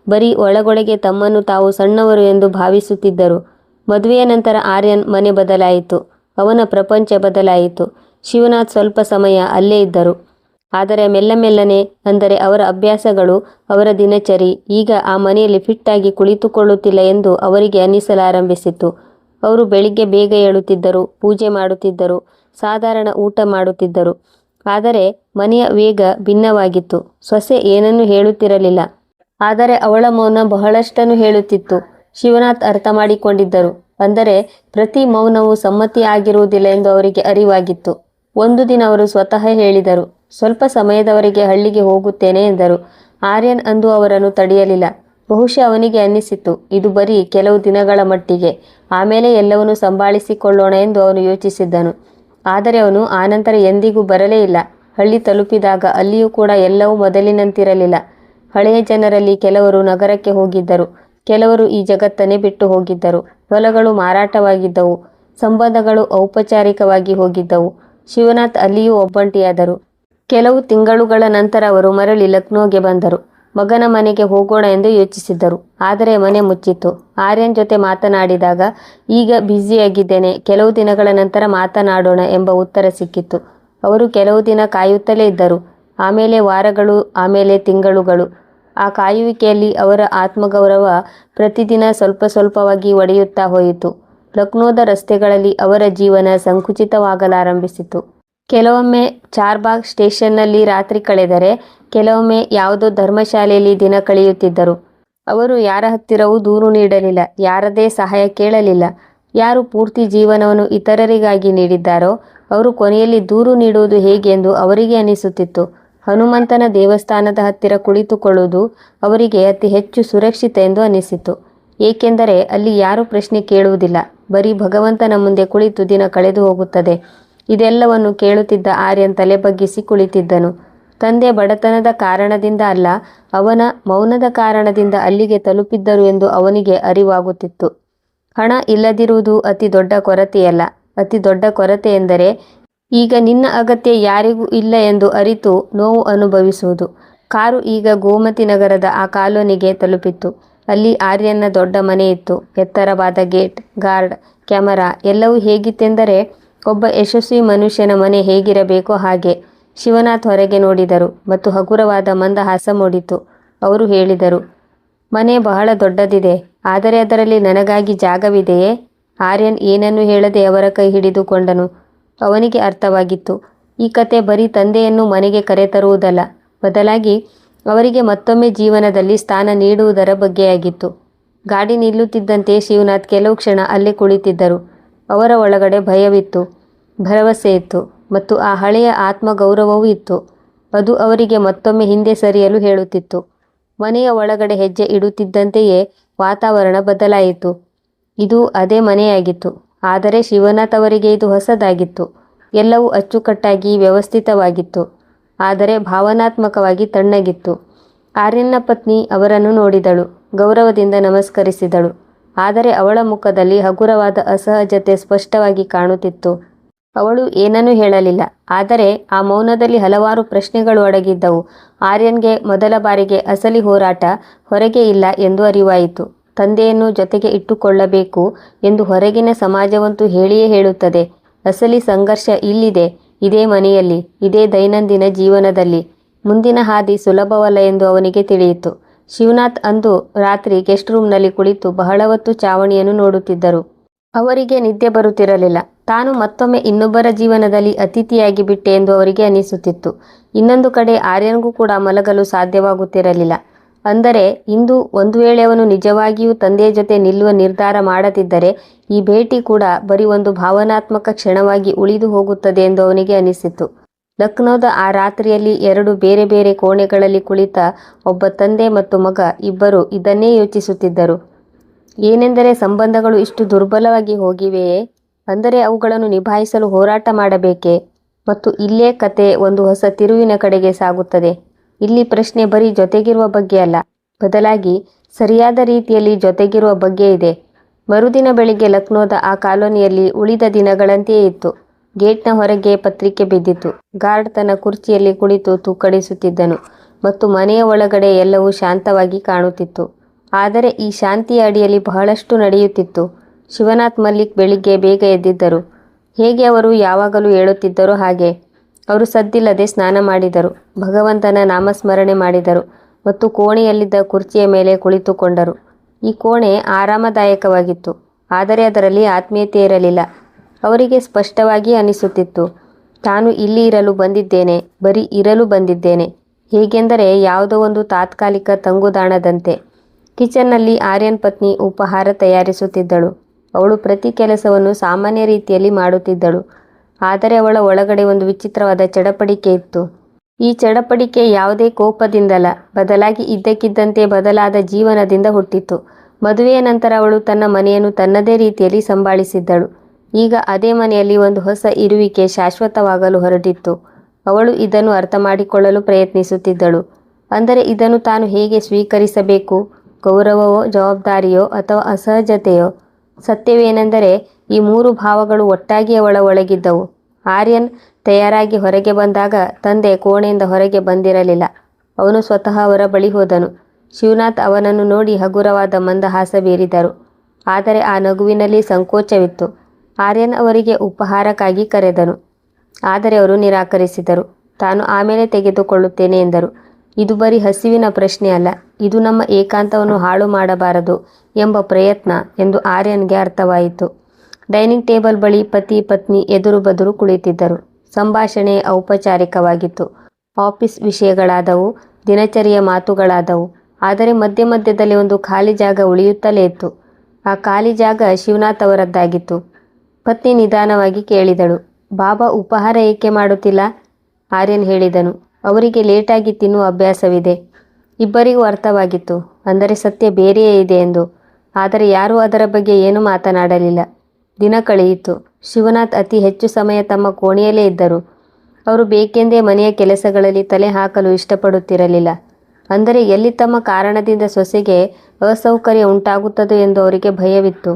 ಬರೀ ಒಳಗೊಳಗೆ ತಮ್ಮನ್ನು ತಾವು ಸಣ್ಣವರು ಎಂದು ಭಾವಿಸುತ್ತಿದ್ದರು. ಮದುವೆಯ ನಂತರ ಆರ್ಯನ್ ಮನೆ ಬದಲಾಯಿತು. ಅವನ ಪ್ರಪಂಚ ಬದಲಾಯಿತು. ಶಿವನಾಥ್ ಸ್ವಲ್ಪ ಸಮಯ ಅಲ್ಲೇ ಇದ್ದರು. ಆದರೆ ಮೆಲ್ಲ ಮೆಲ್ಲನೆ ಅಂದರೆ ಅವರ ಅಭ್ಯಾಸಗಳು ಅವರ ದಿನಚರಿ, ಈಗ ಆ ಮನೆಯಲ್ಲಿ ಫಿಟ್ ಆಗಿ ಕುಳಿತುಕೊಳ್ಳುತ್ತಿಲ್ಲ ಎಂದು ಅವರಿಗೆ ಅನ್ನಿಸಲಾರಂಭಿಸಿತು ಅವರು ಬೆಳಿಗ್ಗೆ ಬೇಗ ಏಳುತ್ತಿದ್ದರು, ಪೂಜೆ ಮಾಡುತ್ತಿದ್ದರು, ಸಾಧಾರಣ ಊಟ ಮಾಡುತ್ತಿದ್ದರು. ಆದರೆ ಮನೆಯ ವೇಗ ಭಿನ್ನವಾಗಿತ್ತು. ಸೊಸೆ ಏನನ್ನೂ ಹೇಳುತ್ತಿರಲಿಲ್ಲ. ಆದರೆ ಅವಳ ಮೌನ ಬಹಳಷ್ಟನ್ನು ಹೇಳುತ್ತಿತ್ತು. ಶಿವನಾಥ್ ಅರ್ಥ ಮಾಡಿಕೊಂಡಿದ್ದರು. ಅಂದರೆ ಪ್ರತಿ ಮೌನವು ಸಮ್ಮತಿ ಆಗಿರುವುದಿಲ್ಲ ಎಂದು ಅವರಿಗೆ ಅರಿವಾಗಿತ್ತು. ಒಂದು ದಿನ ಅವರು ಸ್ವತಃ ಹೇಳಿದರು, ಸ್ವಲ್ಪ ಸಮಯದವರೆಗೆ ಹಳ್ಳಿಗೆ ಹೋಗುತ್ತೇನೆ ಎಂದರು. ಆರ್ಯನ್ ಅಂದು ಅವರನ್ನು ತಡೆಯಲಿಲ್ಲ. ಬಹುಶಃ ಅವನಿಗೆ ಅನ್ನಿಸಿತು ಇದು ಬರೀ ಕೆಲವು ದಿನಗಳ ಮಟ್ಟಿಗೆ, ಆಮೇಲೆ ಎಲ್ಲವನ್ನೂ ಸಂಭಾಳಿಸಿಕೊಳ್ಳೋಣ ಎಂದು ಅವನು ಯೋಚಿಸಿದ್ದನು. ಆದರೆ ಅವನು ಆನಂತರ ಎಂದಿಗೂ ಬರಲೇ ಇಲ್ಲ. ಹಳ್ಳಿ ತಲುಪಿದಾಗ ಅಲ್ಲಿಯೂ ಕೂಡ ಎಲ್ಲವೂ ಮೊದಲಿನಂತಿರಲಿಲ್ಲ. ಹಳೆಯ ಜನರಲ್ಲಿ ಕೆಲವರು ನಗರಕ್ಕೆ ಹೋಗಿದ್ದರು, ಕೆಲವರು ಈ ಜಗತ್ತನ್ನೇ ಬಿಟ್ಟು ಹೋಗಿದ್ದರು. ಹೊಲಗಳು ಮಾರಾಟವಾಗಿದ್ದವು, ಸಂಬಂಧಗಳು ಔಪಚಾರಿಕವಾಗಿ ಹೋಗಿದ್ದವು. ಶಿವನಾಥ್ ಅಲ್ಲಿಯೂ ಒಬ್ಬಂಟಿಯಾದರು. ಕೆಲವು ತಿಂಗಳುಗಳ ನಂತರ ಅವರು ಮರಳಿ ಲಕ್ನೋಗೆ ಬಂದರು. ಮಗನ ಮನೆಗೆ ಹೋಗೋಣ ಎಂದು ಯೋಚಿಸಿದ್ದರು. ಆದರೆ ಮನೆ ಮುಚ್ಚಿತ್ತು. ಆರ್ಯನ್ ಜೊತೆ ಮಾತನಾಡಿದಾಗ, ಈಗ ಬ್ಯುಸಿಯಾಗಿದ್ದೇನೆ. ಕೆಲವು ದಿನಗಳ ನಂತರ ಮಾತನಾಡೋಣ ಎಂಬ ಉತ್ತರ ಸಿಕ್ಕಿತ್ತು. ಅವರು ಕೆಲವು ದಿನ ಕಾಯುತ್ತಲೇ ಇದ್ದರು. ಆಮೇಲೆ ವಾರಗಳು, ಆಮೇಲೆ ತಿಂಗಳುಗಳು. ಆ ಕಾಯುವಿಕೆಯಲ್ಲಿ ಅವರ ಆತ್ಮಗೌರವ ಪ್ರತಿದಿನ ಸ್ವಲ್ಪ ಸ್ವಲ್ಪವಾಗಿ ಒಡೆಯುತ್ತಾ ಹೋಯಿತು. ಲಕ್ನೋದ ರಸ್ತೆಗಳಲ್ಲಿ ಅವರ ಜೀವನ ಸಂಕುಚಿತವಾಗಲಾರಂಭಿಸಿತು. ಕೆಲವೊಮ್ಮೆ ಚಾರ್ಬಾಗ್ ಸ್ಟೇಷನ್ನಲ್ಲಿ ರಾತ್ರಿ ಕಳೆದರೆ, ಕೆಲವೊಮ್ಮೆ ಯಾವುದೋ ಧರ್ಮಶಾಲೆಯಲ್ಲಿ ದಿನ ಕಳೆಯುತ್ತಿದ್ದರು. ಅವರು ಯಾರ ಹತ್ತಿರವೂ ದೂರು ನೀಡಲಿಲ್ಲ, ಯಾರದೇ ಸಹಾಯ ಕೇಳಲಿಲ್ಲ. ಯಾರು ಪೂರ್ತಿ ಜೀವನವನ್ನು ಇತರರಿಗಾಗಿ ನೀಡಿದ್ದಾರೋ, ಅವರು ಕೊನೆಯಲ್ಲಿ ದೂರು ನೀಡುವುದು ಹೇಗೆಂದು ಅವರಿಗೆ ಅನಿಸುತ್ತಿತ್ತು. ಹನುಮಂತನ ದೇವಸ್ಥಾನದ ಹತ್ತಿರ ಕುಳಿತುಕೊಳ್ಳುವುದು ಅವರಿಗೆ ಅತಿ ಹೆಚ್ಚು ಸುರಕ್ಷಿತ ಎಂದು ಅನಿಸಿತು. ಏಕೆಂದರೆ ಅಲ್ಲಿ ಯಾರೂ ಪ್ರಶ್ನೆ ಕೇಳುವುದಿಲ್ಲ. ಬರೀ ಭಗವಂತನ ಮುಂದೆ ಕುಳಿತು ದಿನ ಕಳೆದು ಹೋಗುತ್ತದೆ. ಇದೆಲ್ಲವನ್ನು ಕೇಳುತ್ತಿದ್ದ ಆರ್ಯನ್ ತಲೆ ಬಗ್ಗಿಸಿ ಕುಳಿತಿದ್ದನು. ತಂದೆ ಬಡತನದ ಕಾರಣದಿಂದ ಅಲ್ಲ, ಅವನ ಮೌನದ ಕಾರಣದಿಂದ ಅಲ್ಲಿಗೆ ತಲುಪಿದ್ದರು ಎಂದು ಅವನಿಗೆ ಅರಿವಾಗುತ್ತಿತ್ತು. ಹಣ ಇಲ್ಲದಿರುವುದು ಅತಿ ದೊಡ್ಡ ಕೊರತೆಯಲ್ಲ. ಅತಿ ದೊಡ್ಡ ಕೊರತೆ ಎಂದರೆ, ಈಗ ನಿನ್ನ ಅಗತ್ಯ ಯಾರಿಗೂ ಇಲ್ಲ ಎಂದು ಅರಿತು ನೋವು ಅನುಭವಿಸುವುದು. ಕಾರು ಈಗ ಗೋಮತಿ ನಗರದ ಆ ಕಾಲೋನಿಗೆ ತಲುಪಿತ್ತು. ಅಲ್ಲಿ ಆರ್ಯನ ದೊಡ್ಡ ಮನೆ ಇತ್ತು. ಎತ್ತರವಾದ ಗೇಟ್, ಗಾರ್ಡ್, ಕ್ಯಾಮರಾ ಎಲ್ಲವೂ ಹೇಗಿತ್ತೆಂದರೆ ಒಬ್ಬ ಯಶಸ್ವಿ ಮನುಷ್ಯನ ಮನೆ ಹೇಗಿರಬೇಕೋ ಹಾಗೆ. ಶಿವನಾಥ್ ಹೊರಗೆ ನೋಡಿದರು ಮತ್ತು ಹಗುರವಾದ ಮಂದಹಾಸ ಮೂಡಿತು. ಅವರು ಹೇಳಿದರು, ಮನೆ ಬಹಳ ದೊಡ್ಡದಿದೆ, ಆದರೆ ಅದರಲ್ಲಿ ನನಗಾಗಿ ಜಾಗವಿದೆಯೇ? ಆರ್ಯನ್ ಏನನ್ನು ಹೇಳದೆ ಅವರ ಕೈ ಹಿಡಿದುಕೊಂಡನು ಅವನಿಗೆ ಅರ್ಥವಾಗಿತ್ತು, ಈ ಕತೆ ಬರೀ ತಂದೆಯನ್ನು ಮನೆಗೆ ಕರೆತರುವುದಲ್ಲ, ಬದಲಾಗಿ ಅವರಿಗೆ ಮತ್ತೊಮ್ಮೆ ಜೀವನದಲ್ಲಿ ಸ್ಥಾನ ನೀಡುವುದರ ಬಗ್ಗೆಯಾಗಿತ್ತು. ಗಾಡಿ ನಿಲ್ಲುತ್ತಿದ್ದಂತೆ ಶಿವನಾಥ್ ಕೆಲವು ಕ್ಷಣ ಅಲ್ಲೇ ಕುಳಿತಿದ್ದರು. ಅವರ ಒಳಗಡೆ ಭಯವಿತ್ತು, ಭರವಸೆ ಇತ್ತು ಮತ್ತು ಆ ಹಳೆಯ ಆತ್ಮಗೌರವವೂ ಇತ್ತು. ಅದು ಅವರಿಗೆ ಮತ್ತೊಮ್ಮೆ ಹಿಂದೆ ಸರಿಯಲು ಹೇಳುತ್ತಿತ್ತು. ಮನೆಯ ಒಳಗಡೆ ಹೆಜ್ಜೆ ಇಡುತ್ತಿದ್ದಂತೆಯೇ ವಾತಾವರಣ ಬದಲಾಯಿತು. ಇದು ಅದೇ ಮನೆಯಾಗಿತ್ತು, ಆದರೆ ಶಿವನಾಥ್ ಅವರಿಗೆ ಇದು ಹೊಸದಾಗಿತ್ತು. ಎಲ್ಲವೂ ಅಚ್ಚುಕಟ್ಟಾಗಿ ವ್ಯವಸ್ಥಿತವಾಗಿತ್ತು. ಆದರೆ ಭಾವನಾತ್ಮಕವಾಗಿ ತಣ್ಣಗಿತ್ತು. ಆರ್ಯನ ಪತ್ನಿ ಅವರನ್ನು ನೋಡಿದಳು, ಗೌರವದಿಂದ ನಮಸ್ಕರಿಸಿದಳು. ಆದರೆ ಅವಳ ಮುಖದಲ್ಲಿ ಹಗುರವಾದ ಅಸಹಜತೆ ಸ್ಪಷ್ಟವಾಗಿ ಕಾಣುತ್ತಿತ್ತು. ಅವಳು ಏನನ್ನೂ ಹೇಳಲಿಲ್ಲ, ಆದರೆ ಆ ಮೌನದಲ್ಲಿ ಹಲವಾರು ಪ್ರಶ್ನೆಗಳು ಅಡಗಿದ್ದವು. ಆರ್ಯನ್ಗೆ ಮೊದಲ ಬಾರಿಗೆ ಅಸಲಿ ಹೋರಾಟ ಹೊರಗೆ ಇಲ್ಲ ಎಂದು ಅರಿವಾಯಿತು. ತಂದೆಯನ್ನು ಜೊತೆಗೆ ಇಟ್ಟುಕೊಳ್ಳಬೇಕು ಎಂದು ಹೊರಗಿನ ಸಮಾಜವಂತೂ ಹೇಳಿಯೇ ಹೇಳುತ್ತದೆ, ಅಸಲಿ ಸಂಘರ್ಷ ಇಲ್ಲಿದೆ. ಇದೇ ಮನೆಯಲ್ಲಿ, ಇದೇ ದೈನಂದಿನ ಜೀವನದಲ್ಲಿ. ಮುಂದಿನ ಹಾದಿ ಸುಲಭವಲ್ಲ ಎಂದು ಅವನಿಗೆ ತಿಳಿಯಿತು. ಶಿವನಾಥ್ ಅಂದು ರಾತ್ರಿ ಗೆಸ್ಟ್ ರೂಮ್ನಲ್ಲಿ ಕುಳಿತು ಬಹಳ ಹೊತ್ತು ಚಾವಣಿಯನ್ನು ನೋಡುತ್ತಿದ್ದರು. ಅವರಿಗೆ ನಿದ್ದೆ ಬರುತ್ತಿರಲಿಲ್ಲ. ತಾನು ಮತ್ತೊಮ್ಮೆ ಇನ್ನೊಬ್ಬರ ಜೀವನದಲ್ಲಿ ಅತಿಥಿಯಾಗಿ ಬಿಟ್ಟೆ ಎಂದು ಅವರಿಗೆ ಅನಿಸುತ್ತಿತ್ತು. ಇನ್ನೊಂದು ಕಡೆ ಆರ್ಯನಿಗೂ ಕೂಡ ಮಲಗಲು ಸಾಧ್ಯವಾಗುತ್ತಿರಲಿಲ್ಲ. ಅಂದರೆ ಇಂದು ಒಂದು ವೇಳೆ ಅವನು ನಿಜವಾಗಿಯೂ ತಂದೆಯ ಜೊತೆ ನಿಲ್ಲುವ ನಿರ್ಧಾರ ಮಾಡದಿದ್ದರೆ ಈ ಭೇಟಿ ಕೂಡ ಬರೀ ಒಂದು ಭಾವನಾತ್ಮಕ ಕ್ಷಣವಾಗಿ ಉಳಿದು ಹೋಗುತ್ತದೆ ಎಂದು ಅವನಿಗೆ ಅನಿಸಿತು. ಲಕ್ನೋದ ಆ ರಾತ್ರಿಯಲ್ಲಿ ಎರಡು ಬೇರೆ ಬೇರೆ ಕೋಣೆಗಳಲ್ಲಿ ಕುಳಿತ ಒಬ್ಬ ತಂದೆ ಮತ್ತು ಮಗ ಇಬ್ಬರು ಇದನ್ನೇ ಯೋಚಿಸುತ್ತಿದ್ದರು. ಏನೆಂದರೆ ಸಂಬಂಧಗಳು ಇಷ್ಟು ದುರ್ಬಲವಾಗಿ ಹೋಗಿವೆಯೇ? ಅಂದರೆ ಅವುಗಳನ್ನು ನಿಭಾಯಿಸಲು ಹೋರಾಟ ಮಾಡಬೇಕೇ? ಮತ್ತು ಇಲ್ಲೇ ಕತೆ ಒಂದು ಹೊಸ ತಿರುವಿನ ಕಡೆಗೆ ಸಾಗುತ್ತದೆ. ಇಲ್ಲಿ ಪ್ರಶ್ನೆ ಬರೀ ಜೊತೆಗಿರುವ ಬಗ್ಗೆ ಅಲ್ಲ. ಬದಲಾಗಿ ಸರಿಯಾದ ರೀತಿಯಲ್ಲಿ ಜೊತೆಗಿರುವ ಬಗ್ಗೆ ಇದೆ. ಮರುದಿನ ಬೆಳಿಗ್ಗೆ ಲಕ್ನೋದ ಆ ಕಾಲೋನಿಯಲ್ಲಿ ಉಳಿದ ದಿನಗಳಂತೆಯೇ ಇತ್ತು. ಗೇಟ್ನ ಹೊರಗೆ ಪತ್ರಿಕೆ ಬಿದ್ದಿತ್ತು. ಗಾರ್ಡ್ ತನ್ನ ಕುರ್ಚಿಯಲ್ಲಿ ಕುಳಿತು ತೂಕಡಿಸುತ್ತಿದ್ದನು ಮತ್ತು ಮನೆಯ ಒಳಗಡೆ ಎಲ್ಲವೂ ಶಾಂತವಾಗಿ ಕಾಣುತ್ತಿತ್ತು. ಆದರೆ ಈ ಶಾಂತಿಯ ಅಡಿಯಲ್ಲಿ ಬಹಳಷ್ಟು ನಡೆಯುತ್ತಿತ್ತು. ಶಿವನಾಥ್ ಮಲ್ಲಿಕ್ ಬೆಳಿಗ್ಗೆ ಬೇಗ ಎದ್ದಿದ್ದರು. ಹೇಗೆ ಅವರು ಯಾವಾಗಲೂ ಹೇಳುತ್ತಿದ್ದರೋ ಹಾಗೆ ಅವರು ಸದ್ದಿಲ್ಲದೆ ಸ್ನಾನ ಮಾಡಿದರು. ಭಗವಂತನ ನಾಮಸ್ಮರಣೆ ಮಾಡಿದರು ಮತ್ತು ಕೋಣೆಯಲ್ಲಿದ್ದ ಕುರ್ಚಿಯ ಮೇಲೆ ಕುಳಿತುಕೊಂಡರು. ಈ ಕೋಣೆ ಆರಾಮದಾಯಕವಾಗಿತ್ತು, ಆದರೆ ಅದರಲ್ಲಿ ಆತ್ಮೀಯತೆ ಇರಲಿಲ್ಲ. ಅವರಿಗೆ ಸ್ಪಷ್ಟವಾಗಿ ಅನಿಸುತ್ತಿತ್ತು, ತಾನು ಇಲ್ಲಿ ಇರಲು ಬಂದಿದ್ದೇನೆ, ಬರೀ ಇರಲು ಬಂದಿದ್ದೇನೆ. ಹೇಗೆಂದರೆ ಯಾವುದೋ ಒಂದು ತಾತ್ಕಾಲಿಕ ತಂಗುದಾಣದಂತೆ. ಕಿಚನ್ನಲ್ಲಿ ಆರ್ಯನ್ ಪತ್ನಿ ಉಪಹಾರ ತಯಾರಿಸುತ್ತಿದ್ದಳು. ಅವಳು ಪ್ರತಿ ಕೆಲಸವನ್ನು ಸಾಮಾನ್ಯ ರೀತಿಯಲ್ಲಿ ಮಾಡುತ್ತಿದ್ದಳು. ಆದರೆ ಅವಳ ಒಳಗಡೆ ಒಂದು ವಿಚಿತ್ರವಾದ ಚಡಪಡಿಕೆ ಇತ್ತು. ಈ ಚಡಪಡಿಕೆ ಯಾವುದೇ ಕೋಪದಿಂದಲ್ಲ, ಬದಲಾಗಿ ಇದ್ದಕ್ಕಿದ್ದಂತೆ ಬದಲಾದ ಜೀವನದಿಂದ ಹುಟ್ಟಿತು. ಮದುವೆಯ ನಂತರ ಅವಳು ತನ್ನ ಮನೆಯನ್ನು ತನ್ನದೇ ರೀತಿಯಲ್ಲಿ ಸಂಭಾಳಿಸಿದ್ದಳು. ಈಗ ಅದೇ ಮನೆಯಲ್ಲಿ ಒಂದು ಹೊಸ ಇರುವಿಕೆ ಶಾಶ್ವತವಾಗಲು ಹೊರಟಿತ್ತು. ಅವಳು ಇದನ್ನು ಅರ್ಥ ಮಾಡಿಕೊಳ್ಳಲು ಪ್ರಯತ್ನಿಸುತ್ತಿದ್ದಳು. ಅಂದರೆ ಇದನ್ನು ತಾನು ಹೇಗೆ ಸ್ವೀಕರಿಸಬೇಕು? ಗೌರವವೋ, ಜವಾಬ್ದಾರಿಯೋ ಅಥವಾ ಅಸಹಜತೆಯೋ? ಸತ್ಯವೇನೆಂದರೆ ಈ ಮೂರು ಭಾವಗಳು ಒಟ್ಟಾಗಿ ಅವಳ ಒಳಗಿದ್ದವು. ಆರ್ಯನ್ ತಯಾರಾಗಿ ಹೊರಗೆ ಬಂದಾಗ ತಂದೆ ಕೋಣೆಯಿಂದ ಹೊರಗೆ ಬಂದಿರಲಿಲ್ಲ. ಅವನು ಸ್ವತಃ ಅವರ ಬಳಿ ಹೋದನು. ಶಿವನಾಥ್ ಅವನನ್ನು ನೋಡಿ ಹಗುರವಾದ ಮಂದಹಾಸ ಬೀರಿದರು. ಆದರೆ ಆ ನಗುವಿನಲ್ಲಿ ಸಂಕೋಚವಿತ್ತು. ಆರ್ಯನ್ ಅವರಿಗೆ ಉಪಹಾರಕ್ಕಾಗಿ ಕರೆದನು. ಆದರೆ ಅವರು ನಿರಾಕರಿಸಿದರು. ತಾನು ಆಮೇಲೆ ತೆಗೆದುಕೊಳ್ಳುತ್ತೇನೆ ಎಂದರು. ಇದು ಬರೀ ಹಸಿವಿನ ಪ್ರಶ್ನೆ ಅಲ್ಲ. ಇದು ನಮ್ಮ ಏಕಾಂತವನ್ನು ಹಾಳು ಮಾಡಬಾರದು ಎಂಬ ಪ್ರಯತ್ನ ಎಂದು ಆರ್ಯನ್ಗೆ ಅರ್ಥವಾಯಿತು. ಡೈನಿಂಗ್ ಟೇಬಲ್ ಬಳಿ ಪತಿ ಪತ್ನಿ ಎದುರು ಬದುರು ಕುಳಿತಿದ್ದರು. ಸಂಭಾಷಣೆ ಔಪಚಾರಿಕವಾಗಿತ್ತು. ಆಫೀಸ್ ವಿಷಯಗಳಾದವು, ದಿನಚರಿಯ ಮಾತುಗಳಾದವು, ಆದರೆ ಮಧ್ಯ ಮಧ್ಯದಲ್ಲಿ ಒಂದು ಖಾಲಿ ಜಾಗ ಉಳಿಯುತ್ತಲೇ ಇತ್ತು. ಆ ಖಾಲಿ ಜಾಗ ಶಿವನಾಥ್ ಅವರದ್ದಾಗಿತ್ತು. ಪತ್ನಿ ನಿಧಾನವಾಗಿ ಕೇಳಿದಳು, ಬಾಬಾ, ಉಪಹಾರ ಏಕೆ ಮಾಡುತ್ತಿಲ್ಲ? ಆರ್ಯನ್ ಹೇಳಿದನು, ಅವರಿಗೆ ಲೇಟಾಗಿ ತಿನ್ನುವ ಅಭ್ಯಾಸವಿದೆ. ಇಬ್ಬರಿಗೂ ಅರ್ಥವಾಗಿತ್ತು, ಅಂದರೆ ಸತ್ಯ ಬೇರೆಯೇ ಇದೆ ಎಂದು. ಆದರೆ ಯಾರೂ ಅದರ ಬಗ್ಗೆ ಏನೂ ಮಾತನಾಡಲಿಲ್ಲ. ದಿನ ಕಳೆಯಿತು. ಶಿವನಾಥ್ ಅತಿ ಹೆಚ್ಚು ಸಮಯ ತಮ್ಮ ಕೋಣೆಯಲ್ಲೇ ಇದ್ದರು. ಅವರು ಬೇಕೆಂದೇ ಮನೆಯ ಕೆಲಸಗಳಲ್ಲಿ ತಲೆ ಹಾಕಲು ಇಷ್ಟಪಡುತ್ತಿರಲಿಲ್ಲ. ಅಂದರೆ ಎಲ್ಲಿ ತಮ್ಮ ಕಾರಣದಿಂದ ಸೊಸೆಗೆ ಅಸೌಕರ್ಯ ಉಂಟಾಗುತ್ತದೆ ಎಂದು ಅವರಿಗೆ ಭಯವಿತ್ತು.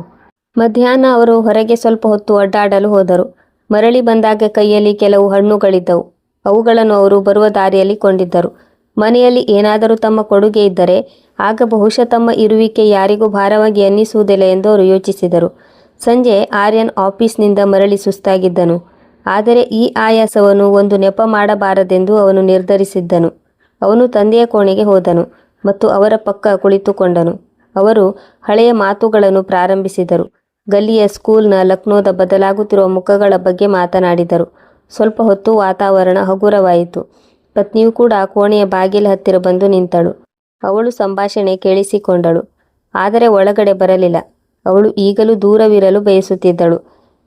ಮಧ್ಯಾಹ್ನ ಅವರು ಹೊರಗೆ ಸ್ವಲ್ಪ ಹೊತ್ತು ಅಡ್ಡಾಡಲು ಹೋದರು. ಮರಳಿ ಬಂದಾಗ ಕೈಯಲ್ಲಿ ಕೆಲವು ಹಣ್ಣುಗಳಿದ್ದವು. ಅವುಗಳನ್ನು ಅವರು ಬರುವ ದಾರಿಯಲ್ಲಿ ಕೊಂಡಿದ್ದರು. ಮನೆಯಲ್ಲಿ ಏನಾದರೂ ತಮ್ಮ ಕೊಡುಗೆ ಇದ್ದರೆ, ಆಗ ಬಹುಶಃ ತಮ್ಮ ಇರುವಿಕೆ ಯಾರಿಗೂ ಭಾರವಾಗಿ ಅನ್ನಿಸುವುದಿಲ್ಲ ಎಂದು ಅವರು ಯೋಚಿಸಿದರು. ಸಂಜೆ ಆರ್ಯನ್ ಆಫೀಸ್ನಿಂದ ಮರಳಿ ಸುಸ್ತಾಗಿದ್ದನು. ಆದರೆ ಈ ಆಯಾಸವನ್ನು ಒಂದು ನೆಪ ಮಾಡಬಾರದೆಂದು ಅವನು ನಿರ್ಧರಿಸಿದ್ದನು. ಅವನು ತಂದೆಯ ಕೋಣೆಗೆ ಹೋದನು ಮತ್ತು ಅವರ ಪಕ್ಕ ಕುಳಿತುಕೊಂಡನು. ಅವರು ಹಳೆಯ ಮಾತುಗಳನ್ನು ಪ್ರಾರಂಭಿಸಿದರು. ಗಲ್ಲಿಯ ಸ್ಕೂಲ್ನ ಲಕ್ನೋದ ಬದಲಾಗುತ್ತಿರುವ ಮುಖಗಳ ಬಗ್ಗೆ ಮಾತನಾಡಿದರು. ಸ್ವಲ್ಪ ಹೊತ್ತು ವಾತಾವರಣ ಹಗುರವಾಯಿತು. ಪತ್ನಿಯು ಕೂಡ ಕೋಣೆಯ ಬಾಗಿಲ ಹತ್ತಿರ ಬಂದು ನಿಂತಳು. ಅವಳು ಸಂಭಾಷಣೆ ಕೇಳಿಸಿಕೊಂಡಳು. ಆದರೆ ಒಳಗಡೆ ಬರಲಿಲ್ಲ. ಅವಳು ಈಗಲೂ ದೂರವಿರಲು ಬಯಸುತ್ತಿದ್ದಳು.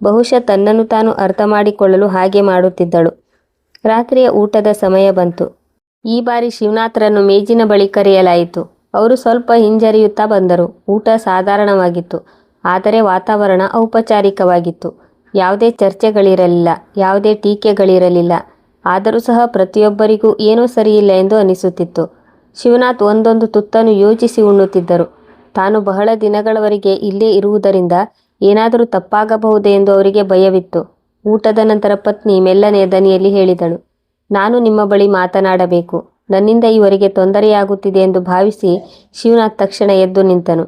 ಬಹುಶಃ ತನ್ನನ್ನು ತಾನು ಅರ್ಥ ಮಾಡಿಕೊಳ್ಳಲು ಹಾಗೆ ಮಾಡುತ್ತಿದ್ದಳು. ರಾತ್ರಿಯ ಊಟದ ಸಮಯ ಬಂತು. ಈ ಬಾರಿ ಶಿವನಾಥರನ್ನು ಮೇಜಿನ ಬಳಿ ಕರೆಯಲಾಯಿತು. ಅವರು ಸ್ವಲ್ಪ ಹಿಂಜರಿಯುತ್ತಾ ಬಂದರು. ಊಟ ಸಾಧಾರಣವಾಗಿತ್ತು. ಆದರೆ ವಾತಾವರಣ ಔಪಚಾರಿಕವಾಗಿತ್ತು. ಯಾವುದೇ ಚರ್ಚೆಗಳಿರಲಿಲ್ಲ. ಯಾವುದೇ ಟೀಕೆಗಳಿರಲಿಲ್ಲ. ಆದರೂ ಸಹ ಪ್ರತಿಯೊಬ್ಬರಿಗೂ ಏನೂ ಸರಿಯಿಲ್ಲ ಎಂದು ಅನಿಸುತ್ತಿತ್ತು. ಶಿವನಾಥ್ ಒಂದೊಂದು ತುತ್ತನ್ನು ಯೋಚಿಸಿ ಉಣ್ಣುತ್ತಿದ್ದರು. ತಾನು ಬಹಳ ದಿನಗಳವರೆಗೆ ಇಲ್ಲೇ ಇರುವುದರಿಂದ ಏನಾದರೂ ತಪ್ಪಾಗಬಹುದೇ ಎಂದು ಅವರಿಗೆ ಭಯವಿತ್ತು. ಊಟದ ನಂತರ ಪತ್ನಿ ಮೆಲ್ಲನೆಯ ದನಿಯಲ್ಲಿ ಹೇಳಿದಳು, ನಾನು ನಿಮ್ಮ ಬಳಿ ಮಾತನಾಡಬೇಕು. ನನ್ನಿಂದ ಇವರಿಗೆ ತೊಂದರೆಯಾಗುತ್ತಿದೆ ಎಂದು ಭಾವಿಸಿ ಶಿವನಾಥ್ ತಕ್ಷಣ ಎದ್ದು ನಿಂತನು.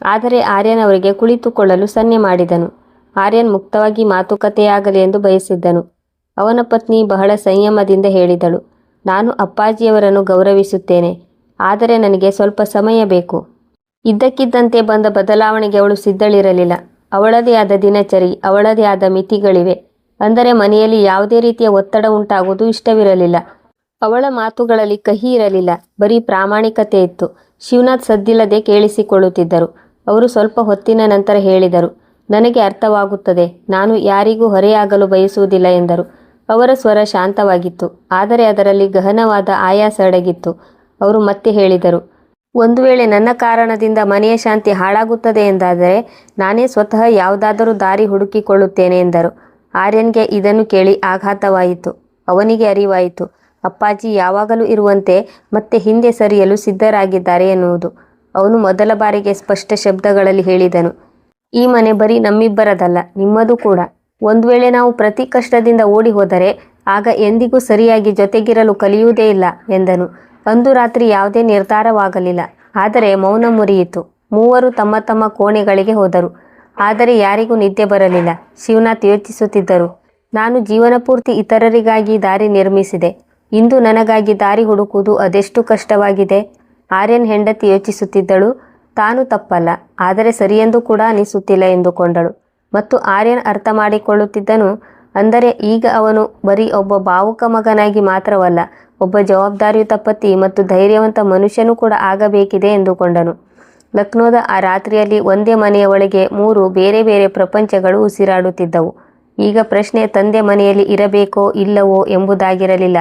ಆದರೆ ಆರ್ಯನ್ ಅವರಿಗೆ ಕುಳಿತುಕೊಳ್ಳಲು ಸನ್ನೆ ಮಾಡಿದನು. ಆರ್ಯನ್ ಮುಕ್ತವಾಗಿ ಮಾತುಕತೆಯಾಗಲಿ ಎಂದು ಬಯಸಿದ್ದನು. ಅವನ ಪತ್ನಿ ಬಹಳ ಸಂಯಮದಿಂದ ಹೇಳಿದಳು, ನಾನು ಅಪ್ಪಾಜಿಯವರನ್ನು ಗೌರವಿಸುತ್ತೇನೆ. ಆದರೆ ನನಗೆ ಸ್ವಲ್ಪ ಸಮಯ ಬೇಕು. ಇದ್ದಕ್ಕಿದ್ದಂತೆ ಬಂದ ಬದಲಾವಣೆಗೆ ಅವಳು ಸಿದ್ಧಳಿರಲಿಲ್ಲ. ಅವಳದೇ ಆದ ದಿನಚರಿ, ಅವಳದೇ ಆದ ಮಿತಿಗಳಿವೆ. ಅಂದರೆ ಮನೆಯಲ್ಲಿ ಯಾವುದೇ ರೀತಿಯ ಒತ್ತಡ ಉಂಟಾಗುವುದು ಇಷ್ಟವಿರಲಿಲ್ಲ. ಅವಳ ಮಾತುಗಳಲ್ಲಿ ಕಹಿ ಇರಲಿಲ್ಲ. ಬರೀ ಪ್ರಾಮಾಣಿಕತೆ ಇತ್ತು. ಶಿವನಾಥ್ ಸದ್ದಿಲ್ಲದೆ ಕೇಳಿಸಿಕೊಳ್ಳುತ್ತಿದ್ದರು. ಅವರು ಸ್ವಲ್ಪ ಹೊತ್ತಿನ ನಂತರ ಹೇಳಿದರು, ನನಗೆ ಅರ್ಥವಾಗುತ್ತದೆ. ನಾನು ಯಾರಿಗೂ ಹೊರೆಯಾಗಲು ಬಯಸುವುದಿಲ್ಲ ಎಂದರು. ಅವರ ಸ್ವರ ಶಾಂತವಾಗಿತ್ತು. ಆದರೆ ಅದರಲ್ಲಿ ಗಹನವಾದ ಆಯಾಸ ಅಡಗಿತ್ತು. ಅವರು ಮತ್ತೆ ಹೇಳಿದರು ಒಂದು ವೇಳೆ ನನ್ನ ಕಾರಣದಿಂದ ಮನೆಯ ಶಾಂತಿ ಹಾಳಾಗುತ್ತದೆ ಎಂದಾದರೆ ನಾನೇ ಸ್ವತಃ ಯಾವುದಾದರೂ ದಾರಿ ಹುಡುಕಿಕೊಳ್ಳುತ್ತೇನೆ ಎಂದರು. ಆರ್ಯನ್ಗೆ ಇದನ್ನು ಕೇಳಿ ಆಘಾತವಾಯಿತು. ಅವನಿಗೆ ಅರಿವಾಯಿತು, ಅಪ್ಪಾಜಿ ಯಾವಾಗಲೂ ಇರುವಂತೆ ಮತ್ತೆ ಹಿಂದೆ ಸರಿಯಲು ಸಿದ್ಧರಾಗಿದ್ದಾರೆ ಎನ್ನುವುದು. ಅವನು ಮೊದಲ ಬಾರಿಗೆ ಸ್ಪಷ್ಟ ಶಬ್ದಗಳಲ್ಲಿ ಹೇಳಿದನು, ಈ ಮನೆ ಬರೀ ನಮ್ಮಿಬ್ಬರದಲ್ಲ, ನಿಮ್ಮದು ಕೂಡ. ಒಂದು ವೇಳೆ ನಾವು ಪ್ರತಿ ಕಷ್ಟದಿಂದ ಓಡಿ ಹೋದರೆ, ಆಗ ಎಂದಿಗೂ ಸರಿಯಾಗಿ ಜೊತೆಗಿರಲು ಕಲಿಯುವುದೇ ಇಲ್ಲ ಎಂದನು. ಅಂದು ರಾತ್ರಿ ಯಾವುದೇ ನಿರ್ಧಾರವಾಗಲಿಲ್ಲ. ಆದರೆ ಮೌನ ಮುರಿಯಿತು. ಮೂವರು ತಮ್ಮ ತಮ್ಮ ಕೋಣೆಗಳಿಗೆ ಹೋದರು. ಆದರೆ ಯಾರಿಗೂ ನಿದ್ದೆ ಬರಲಿಲ್ಲ. ಶಿವನಾಥ್ ಯೋಚಿಸುತ್ತಿದ್ದರು, ನಾನು ಜೀವನ ಪೂರ್ತಿ ಇತರರಿಗಾಗಿ ದಾರಿ ನಿರ್ಮಿಸಿದೆ. ಇಂದು ನನಗಾಗಿ ದಾರಿ ಹುಡುಕುವುದು ಅದೆಷ್ಟು ಕಷ್ಟವಾಗಿದೆ? ಆರ್ಯನ್ ಹೆಂಡತಿ ಯೋಚಿಸುತ್ತಿದ್ದಳು, ತಾನು ತಪ್ಪಲ್ಲ. ಆದರೆ ಸರಿಯೆಂದು ಕೂಡ ಅನಿಸುತ್ತಿಲ್ಲ ಎಂದುಕೊಂಡಳು. ಮತ್ತು ಆರ್ಯನ್ ಅರ್ಥ ಮಾಡಿಕೊಳ್ಳುತ್ತಿದ್ದನು ಅಂದರೆ ಈಗ ಅವನು ಬರೀ ಒಬ್ಬ ಭಾವುಕ ಮಗನಾಗಿ ಮಾತ್ರವಲ್ಲ ಒಬ್ಬ ಜವಾಬ್ದಾರಿಯುತ ಪತಿ ಮತ್ತು ಧೈರ್ಯವಂತ ಮನುಷ್ಯನೂ ಕೂಡ ಆಗಬೇಕಿದೆ ಎಂದುಕೊಂಡನು. ಲಕ್ನೋದ ಆ ರಾತ್ರಿಯಲ್ಲಿ ಒಂದೇ ಮನೆಯ ಒಳಗೆ ಮೂರು ಬೇರೆ ಬೇರೆ ಪ್ರಪಂಚಗಳು ಉಸಿರಾಡುತ್ತಿದ್ದವು. ಈಗ ಪ್ರಶ್ನೆ ತಂದೆ ಮನೆಯಲ್ಲಿ ಇರಬೇಕೋ ಇಲ್ಲವೋ ಎಂಬುದಾಗಿರಲಿಲ್ಲ.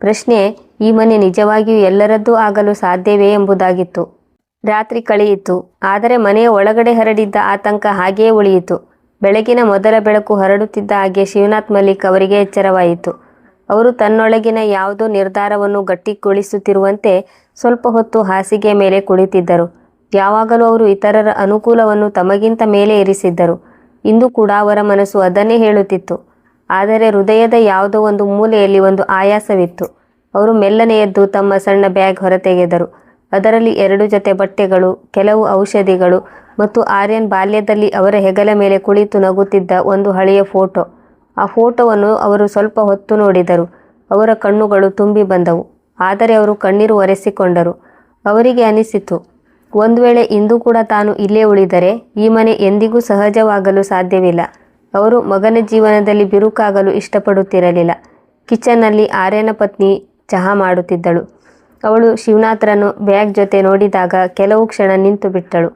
ಪ್ರಶ್ನೆ, ಈ ಮನೆ ನಿಜವಾಗಿಯೂ ಎಲ್ಲರದ್ದೂ ಆಗಲು ಸಾಧ್ಯವೇ ಎಂಬುದಾಗಿತ್ತು. ರಾತ್ರಿ ಕಳೆಯಿತು. ಆದರೆ ಮನೆಯ ಒಳಗಡೆ ಹರಡಿದ್ದ ಆತಂಕ ಹಾಗೆಯೇ ಉಳಿಯಿತು. ಬೆಳಗಿನ ಮೊದಲ ಬೆಳಕು ಹರಡುತ್ತಿದ್ದ ಹಾಗೆ ಶಿವನಾಥ್ ಮಲ್ಲಿಕ್ ಅವರಿಗೆ ಎಚ್ಚರವಾಯಿತು. ಅವರು ತನ್ನೊಳಗಿನ ಯಾವುದೋ ನಿರ್ಧಾರವನ್ನು ಗಟ್ಟಿಗೊಳಿಸುತ್ತಿರುವಂತೆ ಸ್ವಲ್ಪ ಹೊತ್ತು ಹಾಸಿಗೆ ಮೇಲೆ ಕುಳಿತಿದ್ದರು. ಯಾವಾಗಲೂ ಅವರು ಇತರರ ಅನುಕೂಲವನ್ನು ತಮಗಿಂತ ಮೇಲೆ ಇರಿಸಿದ್ದರು. ಇಂದು ಕೂಡ ಅವರ ಮನಸ್ಸು ಅದನ್ನೇ ಹೇಳುತ್ತಿತ್ತು. ಆದರೆ ಹೃದಯದ ಯಾವುದೋ ಒಂದು ಮೂಲೆಯಲ್ಲಿ ಒಂದು ಆಯಾಸವಿತ್ತು. ಅವರು ಮೆಲ್ಲನೆ ಎದ್ದು ತಮ್ಮ ಸಣ್ಣ ಬ್ಯಾಗ್ ಹೊರತೆಗೆದರು. ಅದರಲ್ಲಿ ಎರಡು ಜೊತೆ ಬಟ್ಟೆಗಳು, ಕೆಲವು ಔಷಧಿಗಳು ಮತ್ತು ಆರ್ಯನ್ ಬಾಲ್ಯದಲ್ಲಿ ಅವರ ಹೆಗಲ ಮೇಲೆ ಕುಳಿತು ನಗುತ್ತಿದ್ದ ಒಂದು ಹಳೆಯ ಫೋಟೋ. ಆ ಫೋಟೋವನ್ನು ಅವರು ಸ್ವಲ್ಪ ಹೊತ್ತು ನೋಡಿದರು. ಅವರ ಕಣ್ಣುಗಳು ತುಂಬಿ ಬಂದವು. ಆದರೆ ಅವರು ಕಣ್ಣೀರು ಒರೆಸಿಕೊಂಡರು. ಅವರಿಗೆ ಅನಿಸಿತು, ಒಂದು ವೇಳೆ ಇಂದು ಕೂಡ ತಾನು ಇಲ್ಲೇ ಉಳಿದರೆ ಈ ಮನೆ ಎಂದಿಗೂ ಸಹಜವಾಗಲು ಸಾಧ್ಯವಿಲ್ಲ. ಅವರು ಮಗನ ಜೀವನದಲ್ಲಿ ಬಿರುಕಾಗಲು ಇಷ್ಟಪಡುತ್ತಿರಲಿಲ್ಲ. ಕಿಚನ್ನಲ್ಲಿ ಆರ್ಯನ ಪತ್ನಿ ಚಹಾ ಮಾಡುತ್ತಿದ್ದಳು. ಅವಳು ಶಿವನಾಥರನ್ನು ಬ್ಯಾಗ್ ಜೊತೆ ನೋಡಿದಾಗ ಕೆಲವು ಕ್ಷಣ ನಿಂತು ಬಿಟ್ಟಳು.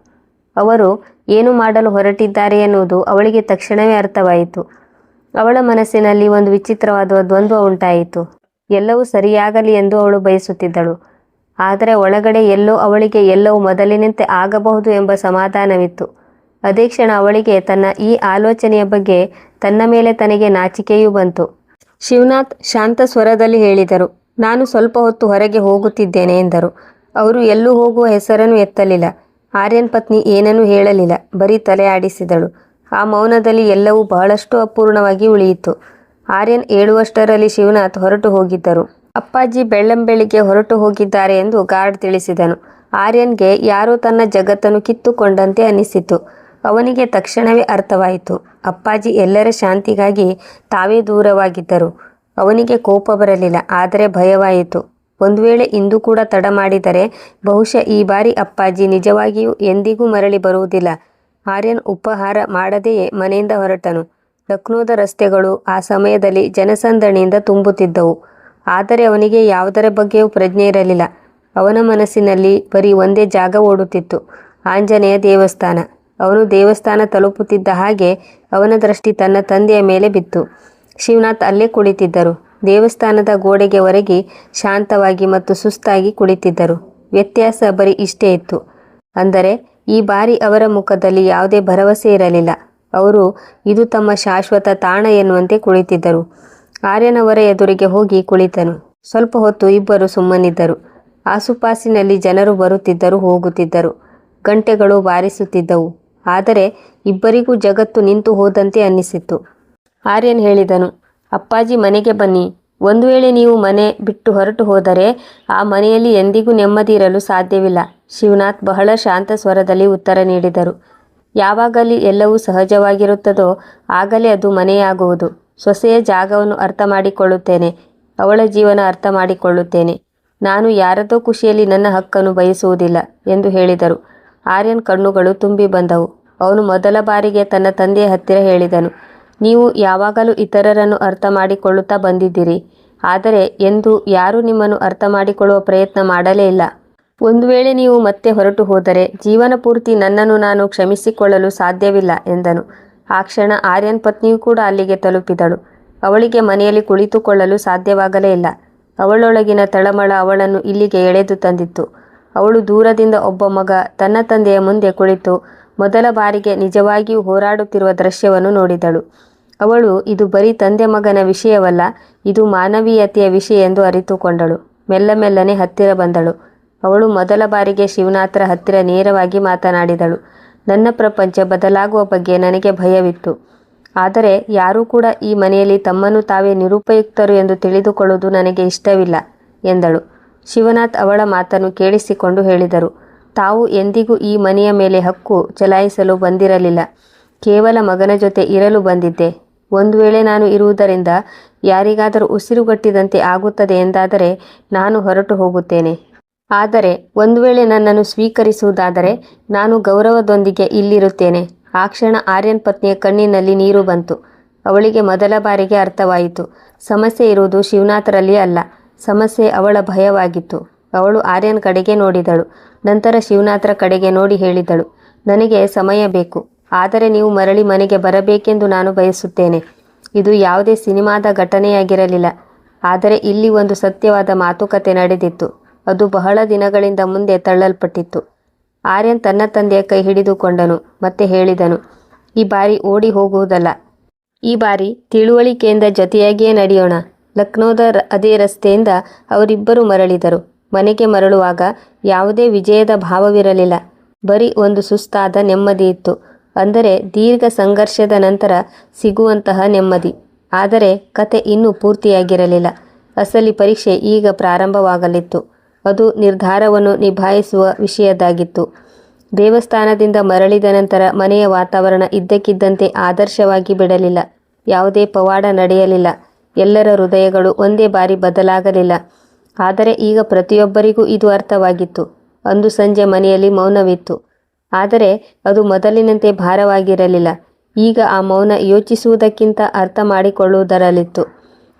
ಅವರು, ಏನು ಮಾಡಲು ಹೊರಟಿದ್ದಾರೆ ಎನ್ನುವುದು ಅವಳಿಗೆ ತಕ್ಷಣವೇ ಅರ್ಥವಾಯಿತು. ಅವಳ ಮನಸ್ಸಿನಲ್ಲಿ ಒಂದು ವಿಚಿತ್ರವಾದ ದ್ವಂದ್ವ ಉಂಟಾಯಿತು. ಎಲ್ಲವೂ ಸರಿಯಾಗಲಿ ಎಂದು ಅವಳು ಬಯಸುತ್ತಿದ್ದಳು. ಆದರೆ ಒಳಗಡೆ ಎಲ್ಲೋ ಅವಳಿಗೆ ಎಲ್ಲವೂ ಮೊದಲಿನಂತೆ ಆಗಬಹುದು ಎಂಬ ಸಮಾಧಾನವಿತ್ತು. ಅದೇ ಕ್ಷಣ ಅವಳಿಗೆ ತನ್ನ ಈ ಆಲೋಚನೆಯ ಬಗ್ಗೆ ತನ್ನ ಮೇಲೆ ತನಗೆ ನಾಚಿಕೆಯೂ ಬಂತು. ಶಿವನಾಥ್ ಶಾಂತ ಸ್ವರದಲ್ಲಿ ಹೇಳಿದರು, ನಾನು ಸ್ವಲ್ಪ ಹೊತ್ತು ಹೊರಗೆ ಹೋಗುತ್ತಿದ್ದೇನೆ ಎಂದರು. ಅವರು ಎಲ್ಲೂ ಹೋಗುವ ಹೆಸರನ್ನು ಎತ್ತಲಿಲ್ಲ. ಆರ್ಯನ್ ಪತ್ನಿ ಏನನ್ನೂ ಹೇಳಲಿಲ್ಲ. ಬರೀ ತಲೆ ಆಡಿಸಿದಳು ಆ ಮೌನದಲ್ಲಿ ಎಲ್ಲವೂ ಬಹಳಷ್ಟು ಅಪೂರ್ಣವಾಗಿ ಉಳಿಯಿತು. ಆರ್ಯನ್ ಏಳುವಷ್ಟರಲ್ಲಿ ಶಿವನಾಥ್ ಹೊರಟು ಹೋಗಿದ್ದರು. ಅಪ್ಪಾಜಿ ಬೆಳ್ಳಂಬೆಳಿಗ್ಗೆ ಹೊರಟು ಹೋಗಿದ್ದಾರೆ ಎಂದು ಗಾರ್ಡ್ ತಿಳಿಸಿದನು. ಆರ್ಯನ್ಗೆ ಯಾರೋ ತನ್ನ ಜಗತ್ತನ್ನು ಕಿತ್ತುಕೊಂಡಂತೆ ಅನಿಸಿತು. ಅವನಿಗೆ ತಕ್ಷಣವೇ ಅರ್ಥವಾಯಿತು. ಅಪ್ಪಾಜಿ ಎಲ್ಲರ ಶಾಂತಿಗಾಗಿ ತಾವೇ ದೂರವಾಗಿದ್ದರು. ಅವನಿಗೆ ಕೋಪ ಬರಲಿಲ್ಲ, ಆದರೆ ಭಯವಾಯಿತು. ಒಂದು ವೇಳೆ ಇಂದು ಕೂಡ ತಡ ಮಾಡಿದರೆ ಬಹುಶಃ ಈ ಬಾರಿ ಅಪ್ಪಾಜಿ ನಿಜವಾಗಿಯೂ ಎಂದಿಗೂ ಮರಳಿ ಬರುವುದಿಲ್ಲ. ಆರ್ಯನ್ ಉಪಹಾರ ಮಾಡದೆಯೇ ಮನೆಯಿಂದ ಹೊರಟನು. ಲಕ್ನೋದ ರಸ್ತೆಗಳು ಆ ಸಮಯದಲ್ಲಿ ಜನಸಂದಣಿಯಿಂದ ತುಂಬುತ್ತಿದ್ದವು. ಆದರೆ ಅವನಿಗೆ ಯಾವುದರ ಬಗ್ಗೆಯೂ ಪ್ರಜ್ಞೆ ಇರಲಿಲ್ಲ. ಅವನ ಮನಸ್ಸಿನಲ್ಲಿ ಬರೀ ಒಂದೇ ಜಾಗ ಓಡುತ್ತಿತ್ತು, ಆಂಜನೇಯ ದೇವಸ್ಥಾನ. ಅವನು ದೇವಸ್ಥಾನ ತಲುಪುತ್ತಿದ್ದ ಹಾಗೆ ಅವನ ದೃಷ್ಟಿ ತನ್ನ ತಂದೆಯ ಮೇಲೆ ಬಿತ್ತು. ಶಿವನಾಥ್ ಅಲ್ಲೇ ಕುಳಿತಿದ್ದರು. ದೇವಸ್ಥಾನದ ಗೋಡೆಗೆ ಒರಗಿ ಶಾಂತವಾಗಿ ಮತ್ತು ಸುಸ್ತಾಗಿ ಕುಳಿತಿದ್ದರು. ವ್ಯತ್ಯಾಸ ಬರೀ ಇಷ್ಟೇ ಇತ್ತು. ಅಂದರೆ ಈ ಬಾರಿ ಅವರ ಮುಖದಲ್ಲಿ ಯಾವುದೇ ಭರವಸೆ ಇರಲಿಲ್ಲ. ಅವರು, ಇದು ತಮ್ಮ ಶಾಶ್ವತ ತಾಣ ಎನ್ನುವಂತೆ ಕುಳಿತಿದ್ದರು. ಆರ್ಯನವರ ಎದುರಿಗೆ ಹೋಗಿ ಕುಳಿತನು. ಸ್ವಲ್ಪ ಹೊತ್ತು ಇಬ್ಬರು ಸುಮ್ಮನಿದ್ದರು. ಆಸುಪಾಸಿನಲ್ಲಿ ಜನರು ಬರುತ್ತಿದ್ದರು ಹೋಗುತ್ತಿದ್ದರು. ಗಂಟೆಗಳು ಬಾರಿಸುತ್ತಿದ್ದವು. ಆದರೆ, ಇಬ್ಬರಿಗೂ ಜಗತ್ತು ನಿಂತು ಹೋದಂತೆ ಅನ್ನಿಸಿತ್ತು. ಆರ್ಯನ್ ಹೇಳಿದನು, ಅಪ್ಪಾಜಿ ಮನೆಗೆ ಬನ್ನಿ. ಒಂದು ವೇಳೆ ನೀವು ಮನೆ ಬಿಟ್ಟು ಹೊರಟು ಹೋದರೆ ಆ ಮನೆಯಲ್ಲಿ ಎಂದಿಗೂ ನೆಮ್ಮದಿ ಇರಲು ಸಾಧ್ಯವಿಲ್ಲ. ಶಿವನಾಥ್ ಬಹಳ ಶಾಂತ ಸ್ವರದಲ್ಲಿ ಉತ್ತರ ನೀಡಿದರು. ಯಾವಾಗಲಿ ಎಲ್ಲವೂ ಸಹಜವಾಗಿರುತ್ತದೋ ಆಗಲೇ ಅದು ಮನೆಯಾಗುವುದು. ಸೊಸೆಯ ಜಾಗವನ್ನು ಅರ್ಥ ಮಾಡಿಕೊಳ್ಳುತ್ತೇನೆ. ಅವಳ ಜೀವನ ಅರ್ಥ ಮಾಡಿಕೊಳ್ಳುತ್ತೇನೆ. ನಾನು ಯಾರದೋ ಖುಷಿಯಲ್ಲಿ ನನ್ನ ಹಕ್ಕನ್ನು ಬಯಸುವುದಿಲ್ಲ ಎಂದು ಹೇಳಿದರು. ಆರ್ಯನ್ ಕಣ್ಣುಗಳು ತುಂಬಿ ಬಂದವು. ಅವನು ಮೊದಲ ಬಾರಿಗೆ ತನ್ನ ತಂದೆಯ ಹತ್ತಿರ ಹೇಳಿದನು. ನೀವು ಯಾವಾಗಲೂ ಇತರರನ್ನು ಅರ್ಥ ಮಾಡಿಕೊಳ್ಳುತ್ತಾ ಬಂದಿದ್ದೀರಿ. ಆದರೆ ಎಂದು ಯಾರೂ ನಿಮ್ಮನ್ನು ಅರ್ಥ ಮಾಡಿಕೊಳ್ಳುವ ಪ್ರಯತ್ನ ಮಾಡಲೇ ಇಲ್ಲ. ಒಂದು ವೇಳೆ ನೀವು ಮತ್ತೆ ಹೊರಟು ಹೋದರೆ ಜೀವನ ಪೂರ್ತಿ ನನ್ನನ್ನು ನಾನು ಕ್ಷಮಿಸಿಕೊಳ್ಳಲು ಸಾಧ್ಯವಿಲ್ಲ ಎಂದನು. ಆ ಕ್ಷಣ ಆರ್ಯನ್ ಪತ್ನಿಯೂ ಕೂಡ ಅಲ್ಲಿಗೆ ತಲುಪಿದಳು. ಅವಳಿಗೆ ಮನೆಯಲ್ಲಿ ಕುಳಿತುಕೊಳ್ಳಲು ಸಾಧ್ಯವಾಗಲೇ ಇಲ್ಲ. ಅವಳೊಳಗಿನ ತಳಮಳ ಅವಳನ್ನು ಇಲ್ಲಿಗೆ ಎಳೆದು ತಂದಿತ್ತು. ಅವಳು ದೂರದಿಂದ ಒಬ್ಬ ಮಗ ತನ್ನ ತಂದೆಯ ಮುಂದೆ ಕುಳಿತು ಮೊದಲ ಬಾರಿಗೆ ನಿಜವಾಗಿಯೂ ಹೋರಾಡುತ್ತಿರುವ ದೃಶ್ಯವನ್ನು ನೋಡಿದಳು. ಅವಳು, ಇದು ಬರೀ ತಂದೆ ಮಗನ ವಿಷಯವಲ್ಲ, ಇದು ಮಾನವೀಯತೆಯ ವಿಷಯ ಎಂದು ಅರಿತುಕೊಂಡಳು. ಮೆಲ್ಲ ಮೆಲ್ಲನೆ ಹತ್ತಿರ ಬಂದಳು. ಅವಳು ಮೊದಲ ಬಾರಿಗೆ ಶಿವನಾಥರ ಹತ್ತಿರ ನೇರವಾಗಿ ಮಾತನಾಡಿದಳು. ನನ್ನ ಪ್ರಪಂಚ ಬದಲಾಗುವ ಬಗ್ಗೆ ನನಗೆ ಭಯವಿತ್ತು. ಆದರೆ ಯಾರೂ ಕೂಡ ಈ ಮನೆಯಲ್ಲಿ ತಮ್ಮನ್ನು ತಾವೇ ನಿರುಪಯುಕ್ತರು ಎಂದು ತಿಳಿದುಕೊಳ್ಳುವುದು ನನಗೆ ಇಷ್ಟವಿಲ್ಲ, ಎಂದಳು. ಶಿವನಾಥ್ ಅವಳ ಮಾತನ್ನು ಕೇಳಿಸಿಕೊಂಡು ಹೇಳಿದರು. ತಾವು ಎಂದಿಗೂ ಈ ಮನೆಯ ಮೇಲೆ ಹಕ್ಕು ಚಲಾಯಿಸಲು ಬಂದಿರಲಿಲ್ಲ. ಕೇವಲ ಮಗನ ಜೊತೆ ಇರಲು ಬಂದಿದ್ದೆ. ಒಂದು ವೇಳೆ ನಾನು ಇರುವುದರಿಂದ ಯಾರಿಗಾದರೂ ಉಸಿರುಗಟ್ಟಿದಂತೆ ಆಗುತ್ತದೆ ಎಂದಾದರೆ ನಾನು ಹೊರಟು ಹೋಗುತ್ತೇನೆ. ಆದರೆ ಒಂದು ವೇಳೆ ನನ್ನನ್ನು ಸ್ವೀಕರಿಸುವುದಾದರೆ ನಾನು ಗೌರವದೊಂದಿಗೆ ಇಲ್ಲಿರುತ್ತೇನೆ. ಆ ಕ್ಷಣ ಆರ್ಯನ್ ಪತ್ನಿಯ ಕಣ್ಣಿನಲ್ಲಿ ನೀರು ಬಂತು. ಅವಳಿಗೆ ಮೊದಲ ಬಾರಿಗೆ ಅರ್ಥವಾಯಿತು. ಸಮಸ್ಯೆ ಇರುವುದು ಶಿವನಾಥರಲ್ಲಿ ಅಲ್ಲ. ಸಮಸ್ಯೆ ಅವಳ ಭಯವಾಗಿತ್ತು. ಅವಳು ಆರ್ಯನ್ ಕಡೆಗೆ ನೋಡಿದಳು. ನಂತರ ಶಿವನಾಥರ ಕಡೆಗೆ ನೋಡಿ ಹೇಳಿದಳು. ನನಗೆ ಸಮಯ ಬೇಕು. ಆದರೆ ನೀವು ಮರಳಿ ಮನೆಗೆ ಬರಬೇಕೆಂದು ನಾನು ಬಯಸುತ್ತೇನೆ. ಇದು ಯಾವುದೇ ಸಿನಿಮಾದ ಘಟನೆಯಾಗಿರಲಿಲ್ಲ. ಆದರೆ ಇಲ್ಲಿ ಒಂದು ಸತ್ಯವಾದ ಮಾತುಕತೆ ನಡೆದಿತ್ತು. ಅದು ಬಹಳ ದಿನಗಳಿಂದ ಮುಂದೆ ತಳ್ಳಲ್ಪಟ್ಟಿತ್ತು. ಆರ್ಯನ್ ತನ್ನ ತಂದೆಯ ಕೈ ಹಿಡಿದುಕೊಂಡನು ಮತ್ತೆ ಹೇಳಿದನು, ಈ ಬಾರಿ ಓಡಿ ಹೋಗುವುದಲ್ಲ. ಈ ಬಾರಿ ತಿಳುವಳಿಕೆಯಿಂದ ಜೊತೆಯಾಗಿಯೇ ನಡೆಯೋಣ. ಲಕ್ನೋದ ಅದೇ ರಸ್ತೆಯಿಂದ ಅವರಿಬ್ಬರು ಮರಳಿದರು. ಮನೆಗೆ ಮರಳುವಾಗ ಯಾವುದೇ ವಿಜಯದ ಭಾವವಿರಲಿಲ್ಲ. ಬರೀ ಒಂದು ಸುಸ್ತಾದ ನೆಮ್ಮದಿ ಇತ್ತು. ಅಂದರೆ ದೀರ್ಘ ಸಂಘರ್ಷದ ನಂತರ ಸಿಗುವಂತಹ ನೆಮ್ಮದಿ. ಆದರೆ ಕತೆ ಇನ್ನೂ ಪೂರ್ತಿಯಾಗಿರಲಿಲ್ಲ. ಅಸಲಿ ಪರೀಕ್ಷೆ ಈಗ ಪ್ರಾರಂಭವಾಗಲಿತ್ತು. ಅದು ನಿರ್ಧಾರವನ್ನು ನಿಭಾಯಿಸುವ ವಿಷಯದಾಗಿತ್ತು ದೇವಸ್ಥಾನದಿಂದ ಮರಳಿದ ನಂತರ ಮನೆಯ ವಾತಾವರಣ ಇದ್ದಕ್ಕಿದ್ದಂತೆ ಆದರ್ಶವಾಗಿ ಬಿಡಲಿಲ್ಲ. ಯಾವುದೇ ಪವಾಡ ನಡೆಯಲಿಲ್ಲ. ಎಲ್ಲರ ಹೃದಯಗಳು ಒಂದೇ ಬಾರಿ ಬದಲಾಗಲಿಲ್ಲ. ಆದರೆ ಈಗ ಪ್ರತಿಯೊಬ್ಬರಿಗೂ ಇದು ಅರ್ಥವಾಗಿತ್ತು. ಅಂದು ಸಂಜೆ ಮನೆಯಲ್ಲಿ ಮೌನವಿತ್ತು. ಆದರೆ ಅದು ಮೊದಲಿನಂತೆ ಭಾರವಾಗಿರಲಿಲ್ಲ. ಈಗ ಆ ಮೌನ ಯೋಚಿಸುವುದಕ್ಕಿಂತ ಅರ್ಥ ಮಾಡಿಕೊಳ್ಳುವುದರಲ್ಲಿತ್ತು.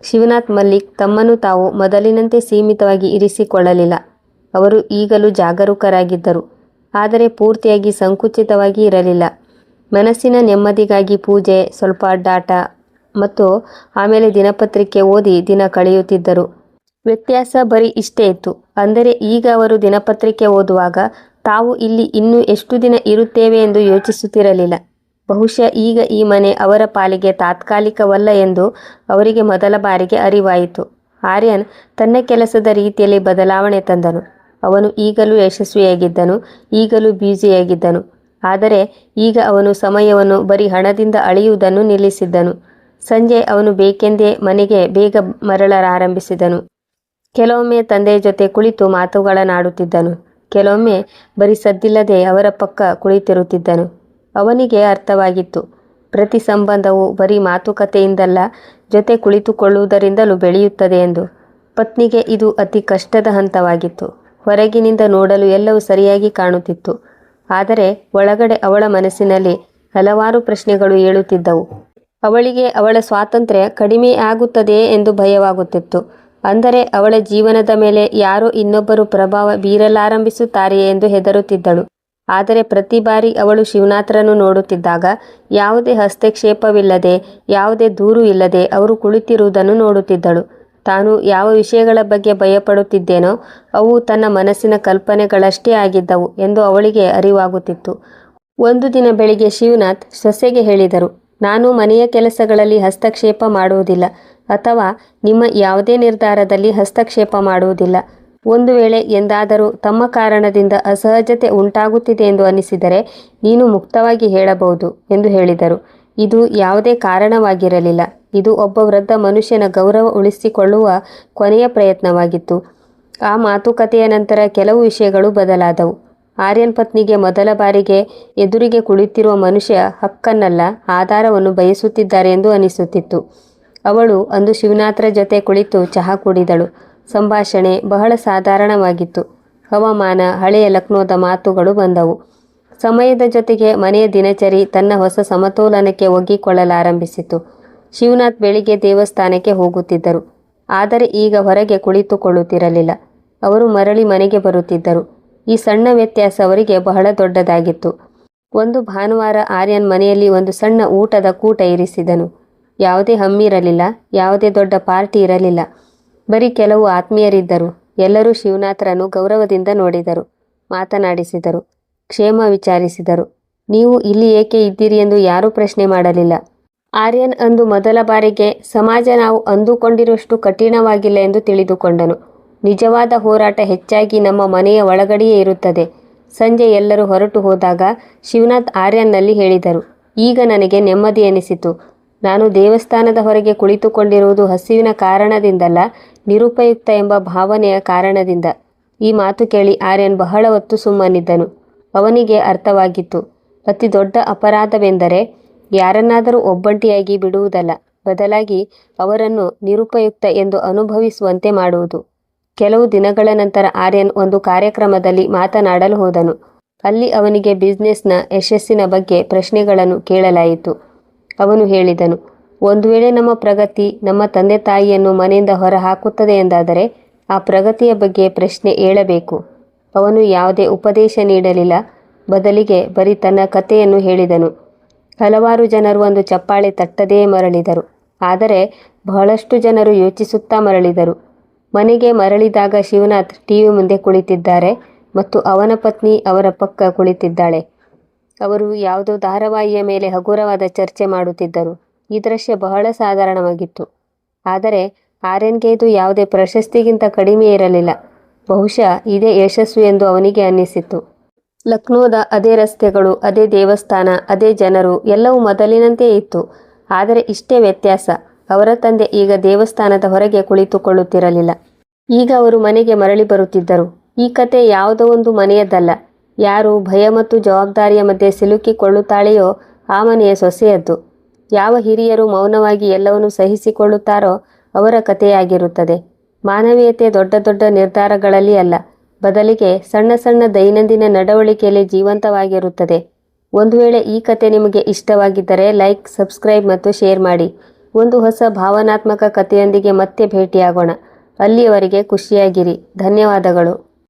ಶಿವನಾಥ್ ಮಲ್ಲಿಕ್ ತಮ್ಮನ್ನು ತಾವು ಮೊದಲಿನಂತೆ ಸೀಮಿತವಾಗಿ ಇರಿಸಿಕೊಳ್ಳಲಿಲ್ಲ. ಅವರು ಈಗಲೂ ಜಾಗರೂಕರಾಗಿದ್ದರು. ಆದರೆ ಪೂರ್ತಿಯಾಗಿ ಸಂಕುಚಿತವಾಗಿ ಇರಲಿಲ್ಲ. ಮನಸ್ಸಿನ ನೆಮ್ಮದಿಗಾಗಿ ಪೂಜೆ, ಸ್ವಲ್ಪ ಅಡ್ಡಾಟ ಮತ್ತು ಆಮೇಲೆ ದಿನಪತ್ರಿಕೆ ಓದಿ ದಿನ ಕಳೆಯುತ್ತಿದ್ದರು. ವ್ಯತ್ಯಾಸ ಬರೀ ಇಷ್ಟೇ ಇತ್ತು. ಅಂದರೆ ಈಗ ಅವರು ದಿನಪತ್ರಿಕೆ ಓದುವಾಗ ತಾವು ಇಲ್ಲಿ ಇನ್ನೂ ಎಷ್ಟು ದಿನ ಇರುತ್ತೇವೆ ಎಂದು ಯೋಚಿಸುತ್ತಿರಲಿಲ್ಲ. ಬಹುಶಃ ಈಗ ಈ ಮನೆ ಅವರ ಪಾಲಿಗೆ ತಾತ್ಕಾಲಿಕವಲ್ಲ ಎಂದು ಅವರಿಗೆ ಮೊದಲ ಬಾರಿಗೆ ಅರಿವಾಯಿತು. ಆರ್ಯನ್ ತನ್ನ ಕೆಲಸದ ರೀತಿಯಲ್ಲಿ ಬದಲಾವಣೆ ತಂದನು. ಅವನು ಈಗಲೂ ಯಶಸ್ವಿಯಾಗಿದ್ದನು, ಈಗಲೂ ಬ್ಯುಸಿಯಾಗಿದ್ದನು. ಆದರೆ ಈಗ ಅವನು ಸಮಯವನ್ನು ಬರೀ ಹಣದಿಂದ ಅಳೆಯುವುದನ್ನು ನಿಲ್ಲಿಸಿದ್ದನು. ಸಂಜೆ ಅವನು ಬೇಕೆಂದೇ ಮನೆಗೆ ಬೇಗ ಮರಳಲಾರಂಭಿಸಿದನು. ಕೆಲವೊಮ್ಮೆ ತಂದೆಯ ಜೊತೆ ಕುಳಿತು ಮಾತುಗಳನ್ನಾಡುತ್ತಿದ್ದನು. ಕೆಲವೊಮ್ಮೆ ಬರೀ ಸದ್ದಿಲ್ಲದೆ ಅವರ ಪಕ್ಕ ಕುಳಿತಿರುತ್ತಿದ್ದನು. ಅವನಿಗೆ ಅರ್ಥವಾಗಿತ್ತು. ಪ್ರತಿ ಸಂಬಂಧವು ಬರೀ ಮಾತುಕತೆಯಿಂದಲ್ಲ, ಜೊತೆ ಕುಳಿತುಕೊಳ್ಳುವುದರಿಂದಲೂ ಬೆಳೆಯುತ್ತದೆ ಎಂದು. ಪತ್ನಿಗೆ ಇದು ಅತಿ ಕಷ್ಟದ ಹಂತವಾಗಿತ್ತು. ಹೊರಗಿನಿಂದ ನೋಡಲು ಎಲ್ಲವೂ ಸರಿಯಾಗಿ ಕಾಣುತ್ತಿತ್ತು. ಆದರೆ ಒಳಗಡೆ ಅವಳ ಮನಸ್ಸಿನಲ್ಲಿ ಹಲವಾರು ಪ್ರಶ್ನೆಗಳು ಏಳುತ್ತಿದ್ದವು. ಅವಳಿಗೆ ಅವಳ ಸ್ವಾತಂತ್ರ್ಯ ಕಡಿಮೆ ಆಗುತ್ತದೆಯೇ ಎಂದು ಭಯವಾಗುತ್ತಿತ್ತು. ಅಂದರೆ ಅವಳ ಜೀವನದ ಮೇಲೆ ಯಾರೋ ಇನ್ನೊಬ್ಬರು ಪ್ರಭಾವ ಬೀರಲಾರಂಭಿಸುತ್ತಾರೆಯೇ ಎಂದು ಹೆದರುತ್ತಿದ್ದಳು. ಆದರೆ ಪ್ರತಿ ಬಾರಿ ಅವಳು ಶಿವನಾಥರನ್ನು ನೋಡುತ್ತಿದ್ದಾಗ ಯಾವುದೇ ಹಸ್ತಕ್ಷೇಪವಿಲ್ಲದೆ, ಯಾವುದೇ ದೂರು ಇಲ್ಲದೆ ಅವರು ಕುಳಿತಿರುವುದನ್ನು ನೋಡುತ್ತಿದ್ದಳು. ತಾನು ಯಾವ ವಿಷಯಗಳ ಬಗ್ಗೆ ಭಯಪಡುತ್ತಿದ್ದೇನೋ ಅವು ತನ್ನ ಮನಸ್ಸಿನ ಕಲ್ಪನೆಗಳಷ್ಟೇ ಆಗಿದ್ದವು ಎಂದು ಅವಳಿಗೆ ಅರಿವಾಗುತ್ತಿತ್ತು. ಒಂದು ದಿನ ಬೆಳಿಗ್ಗೆ ಶಿವನಾಥ್ ಸೊಸೆಗೆ ಹೇಳಿದರು ನಾನು ಮನೆಯ ಕೆಲಸಗಳಲ್ಲಿ ಹಸ್ತಕ್ಷೇಪ ಮಾಡುವುದಿಲ್ಲ ಅಥವಾ ನಿಮ್ಮ ಯಾವುದೇ ನಿರ್ಧಾರದಲ್ಲಿ ಹಸ್ತಕ್ಷೇಪ ಮಾಡುವುದಿಲ್ಲ. ಒಂದು ವೇಳೆ ಎಂದಾದರೂ ತಮ್ಮ ಕಾರಣದಿಂದ ಅಸಹಜತೆ ಉಂಟಾಗುತ್ತಿದೆ ಎಂದು ಅನಿಸಿದರೆ ನೀನು ಮುಕ್ತವಾಗಿ ಹೇಳಬಹುದು ಎಂದು ಹೇಳಿದರು. ಇದು ಯಾವುದೇ ಕಾರಣವಾಗಿರಲಿಲ್ಲ. ಇದು ಒಬ್ಬ ವೃದ್ಧ ಮನುಷ್ಯನ ಗೌರವ ಉಳಿಸಿಕೊಳ್ಳುವ ಕೊನೆಯ ಪ್ರಯತ್ನವಾಗಿತ್ತು. ಆ ಮಾತುಕತೆಯ ನಂತರ ಕೆಲವು ವಿಷಯಗಳು ಬದಲಾದವು. ಆರ್ಯನ್ ಪತ್ನಿಗೆ ಮೊದಲ ಬಾರಿಗೆ ಎದುರಿಗೆ ಕುಳಿತಿರುವ ಮನುಷ್ಯ ಹಕ್ಕನ್ನಲ್ಲ, ಆಧಾರವನ್ನು ಬಯಸುತ್ತಿದ್ದಾರೆ ಎಂದು ಅನಿಸುತ್ತಿತ್ತು. ಅವಳು ಅಂದು ಶಿವನಾಥರ ಜೊತೆ ಕುಳಿತು ಚಹಾ ಕುಡಿದಳು. ಸಂಭಾಷಣೆ ಬಹಳ ಸಾಧಾರಣವಾಗಿತ್ತು. ಹವಾಮಾನ, ಹಳೆಯ ಲಕ್ನೋದ ಮಾತುಗಳು ಬಂದವು. ಸಮಯದ ಜೊತೆಗೆ ಮನೆಯ ದಿನಚರಿ ತನ್ನ ಹೊಸ ಸಮತೋಲನಕ್ಕೆ ಒಗ್ಗಿಕೊಳ್ಳಲಾರಂಭಿಸಿತು. ಶಿವನಾಥ್ ಬೆಳಿಗ್ಗೆ ದೇವಸ್ಥಾನಕ್ಕೆ ಹೋಗುತ್ತಿದ್ದರು. ಆದರೆ ಈಗ ಹೊರಗೆ ಕುಳಿತುಕೊಳ್ಳುತ್ತಿರಲಿಲ್ಲ. ಅವರು ಮರಳಿ ಮನೆಗೆ ಬರುತ್ತಿದ್ದರು. ಈ ಸಣ್ಣ ವ್ಯತ್ಯಾಸ ಅವರಿಗೆ ಬಹಳ ದೊಡ್ಡದಾಗಿತ್ತು. ಒಂದು ಭಾನುವಾರ ಆರ್ಯನ್ ಮನೆಯಲ್ಲಿ ಒಂದು ಸಣ್ಣ ಊಟದ ಕೂಟ ಇರಿಸಿದನು. ಯಾವುದೇ ಹಮ್ಮಿರಲಿಲ್ಲ, ಯಾವುದೇ ದೊಡ್ಡ ಪಾರ್ಟಿ ಇರಲಿಲ್ಲ. ಬರೀ ಕೆಲವು ಆತ್ಮೀಯರಿದ್ದರು. ಎಲ್ಲರೂ ಶಿವನಾಥರನ್ನು ಗೌರವದಿಂದ ನೋಡಿದರು, ಮಾತನಾಡಿಸಿದರು, ಕ್ಷೇಮ ವಿಚಾರಿಸಿದರು. ನೀವು ಇಲ್ಲಿ ಏಕೆ ಇದ್ದೀರಿ ಎಂದು ಯಾರೂ ಪ್ರಶ್ನೆ ಮಾಡಲಿಲ್ಲ. ಆರ್ಯನ್ ಅಂದು ಮೊದಲ ಬಾರಿಗೆ, ಸಮಾಜ ನಾವು ಅಂದುಕೊಂಡಿರುವಷ್ಟು ಕಠಿಣವಾಗಿಲ್ಲ ಎಂದು ತಿಳಿದುಕೊಂಡನು. ನಿಜವಾದ ಹೋರಾಟ ಹೆಚ್ಚಾಗಿ ನಮ್ಮ ಮನೆಯ ಒಳಗಡೆಯೇ ಇರುತ್ತದೆ. ಸಂಜೆ ಎಲ್ಲರೂ ಹೊರಟು ಹೋದಾಗ ಶಿವನಾಥ್ ಆರ್ಯನ್ನಲ್ಲಿ ಹೇಳಿದರು, ಈಗ ನನಗೆ ನೆಮ್ಮದಿ ಎನಿಸಿತು. ನಾನು ದೇವಸ್ಥಾನದ ಹೊರಗೆ ಕುಳಿತುಕೊಂಡಿರುವುದು ಹಸಿವಿನ ಕಾರಣದಿಂದಲ್ಲ, ನಿರುಪಯುಕ್ತ ಎಂಬ ಭಾವನೆಯ ಕಾರಣದಿಂದ. ಈ ಮಾತು ಕೇಳಿ ಆರ್ಯನ್ ಬಹಳ ಹೊತ್ತು ಸುಮ್ಮನಿದ್ದನು. ಅವನಿಗೆ ಅರ್ಥವಾಗಿತ್ತು, ಅತಿ ದೊಡ್ಡ ಅಪರಾಧವೆಂದರೆ ಯಾರನ್ನಾದರೂ ಒಬ್ಬಂಟಿಯಾಗಿ ಬಿಡುವುದಲ್ಲ. ಬದಲಾಗಿ ಅವರನ್ನು ನಿರುಪಯುಕ್ತ ಎಂದು ಅನುಭವಿಸುವಂತೆ ಮಾಡುವುದು. ಕೆಲವು ದಿನಗಳ ನಂತರ ಆರ್ಯನ್ ಒಂದು ಕಾರ್ಯಕ್ರಮದಲ್ಲಿ ಮಾತನಾಡಲು ಹೋದನು. ಅಲ್ಲಿ ಅವನಿಗೆ ಬಿಸ್ನೆಸ್ನ ಯಶಸ್ಸಿನ ಬಗ್ಗೆ ಪ್ರಶ್ನೆಗಳನ್ನು ಕೇಳಲಾಯಿತು. ಅವನು ಹೇಳಿದನು, ಒಂದು ವೇಳೆ ನಮ್ಮ ಪ್ರಗತಿ ನಮ್ಮ ತಂದೆ ತಾಯಿಯನ್ನು ಮನೆಯಿಂದ ಹೊರಹಾಕುತ್ತದೆ ಎಂದಾದರೆ ಆ ಪ್ರಗತಿಯ ಬಗ್ಗೆ ಪ್ರಶ್ನೆ ಏಳಬೇಕು. ಅವನು ಯಾವುದೇ ಉಪದೇಶ ನೀಡಲಿಲ್ಲ. ಬದಲಿಗೆ ಬರೀ ತನ್ನ ಕಥೆಯನ್ನು ಹೇಳಿದನು. ಹಲವಾರು ಜನರು ಒಂದು ಚಪ್ಪಾಳೆ ತಟ್ಟದೇ ಮರಳಿದರು. ಆದರೆ ಬಹಳಷ್ಟು ಜನರು ಯೋಚಿಸುತ್ತಾ ಮರಳಿದರು. ಮನೆಗೆ ಮರಳಿದಾಗ ಶಿವನಾಥ್ ಟಿವಿ ಮುಂದೆ ಕುಳಿತಿದ್ದಾರೆ ಮತ್ತು ಅವನ ಪತ್ನಿ ಅವರ ಪಕ್ಕ ಕುಳಿತಿದ್ದಾಳೆ. ಅವರು ಯಾವುದೋ ಧಾರಾವಾಹಿಯ ಮೇಲೆ ಹಗುರವಾದ ಚರ್ಚೆ ಮಾಡುತ್ತಿದ್ದರು. ಈ ದೃಶ್ಯ ಬಹಳ ಸಾಧಾರಣವಾಗಿತ್ತು. ಆದರೆ ಆರ್ಯನ್ಗೆ ಇದು ಯಾವುದೇ ಪ್ರಶಸ್ತಿಗಿಂತ ಕಡಿಮೆ ಇರಲಿಲ್ಲ. ಬಹುಶಃ ಇದೇ ಯಶಸ್ವಿ ಎಂದು ಅವನಿಗೆ ಅನ್ನಿಸಿತು ಲಕ್ನೋದ ಅದೇ ರಸ್ತೆಗಳು, ಅದೇ ದೇವಸ್ಥಾನ, ಅದೇ ಜನರು ಎಲ್ಲವೂ ಮೊದಲಿನಂತೆಯೇ ಇತ್ತು. ಆದರೆ ಇಷ್ಟೇ ವ್ಯತ್ಯಾಸ. ಅವರ ತಂದೆ ಈಗ ದೇವಸ್ಥಾನದ ಹೊರಗೆ ಕುಳಿತುಕೊಳ್ಳುತ್ತಿರಲಿಲ್ಲ. ಈಗ ಅವರು ಮನೆಗೆ ಮರಳಿ ಬರುತ್ತಿದ್ದರು. ಈ ಕತೆ ಯಾವುದೋ ಒಂದು ಮನೆಯದ್ದಲ್ಲ. ಯಾರು ಭಯ ಮತ್ತು ಜವಾಬ್ದಾರಿಯ ಮಧ್ಯೆ ಸಿಲುಕಿಕೊಳ್ಳುತ್ತಾಳೆಯೋ ಆ ಮನೆಯ ಸೊಸೆಯದ್ದು. ಯಾವ ಹಿರಿಯರು ಮೌನವಾಗಿ ಎಲ್ಲವನ್ನು ಸಹಿಸಿಕೊಳ್ಳುತ್ತಾರೋ ಅವರ ಕಥೆಯಾಗಿರುತ್ತದೆ. ಮಾನವೀಯತೆ ದೊಡ್ಡ ದೊಡ್ಡ ನಿರ್ಧಾರಗಳಲ್ಲಿ ಅಲ್ಲ. ಬದಲಿಗೆ ಸಣ್ಣ ಸಣ್ಣ ದೈನಂದಿನ ನಡವಳಿಕೆಯಲ್ಲಿ ಜೀವಂತವಾಗಿರುತ್ತದೆ. ಒಂದು ವೇಳೆ ಈ ಕತೆ ನಿಮಗೆ ಇಷ್ಟವಾಗಿದ್ದರೆ ಲೈಕ್, ಸಬ್ಸ್ಕ್ರೈಬ್ ಮತ್ತು ಶೇರ್ ಮಾಡಿ. ಒಂದು ಹೊಸ ಭಾವನಾತ್ಮಕ ಕಥೆಯೊಂದಿಗೆ ಮತ್ತೆ ಭೇಟಿಯಾಗೋಣ. ಅಲ್ಲಿಯವರೆಗೆ ಖುಷಿಯಾಗಿರಿ. ಧನ್ಯವಾದಗಳು.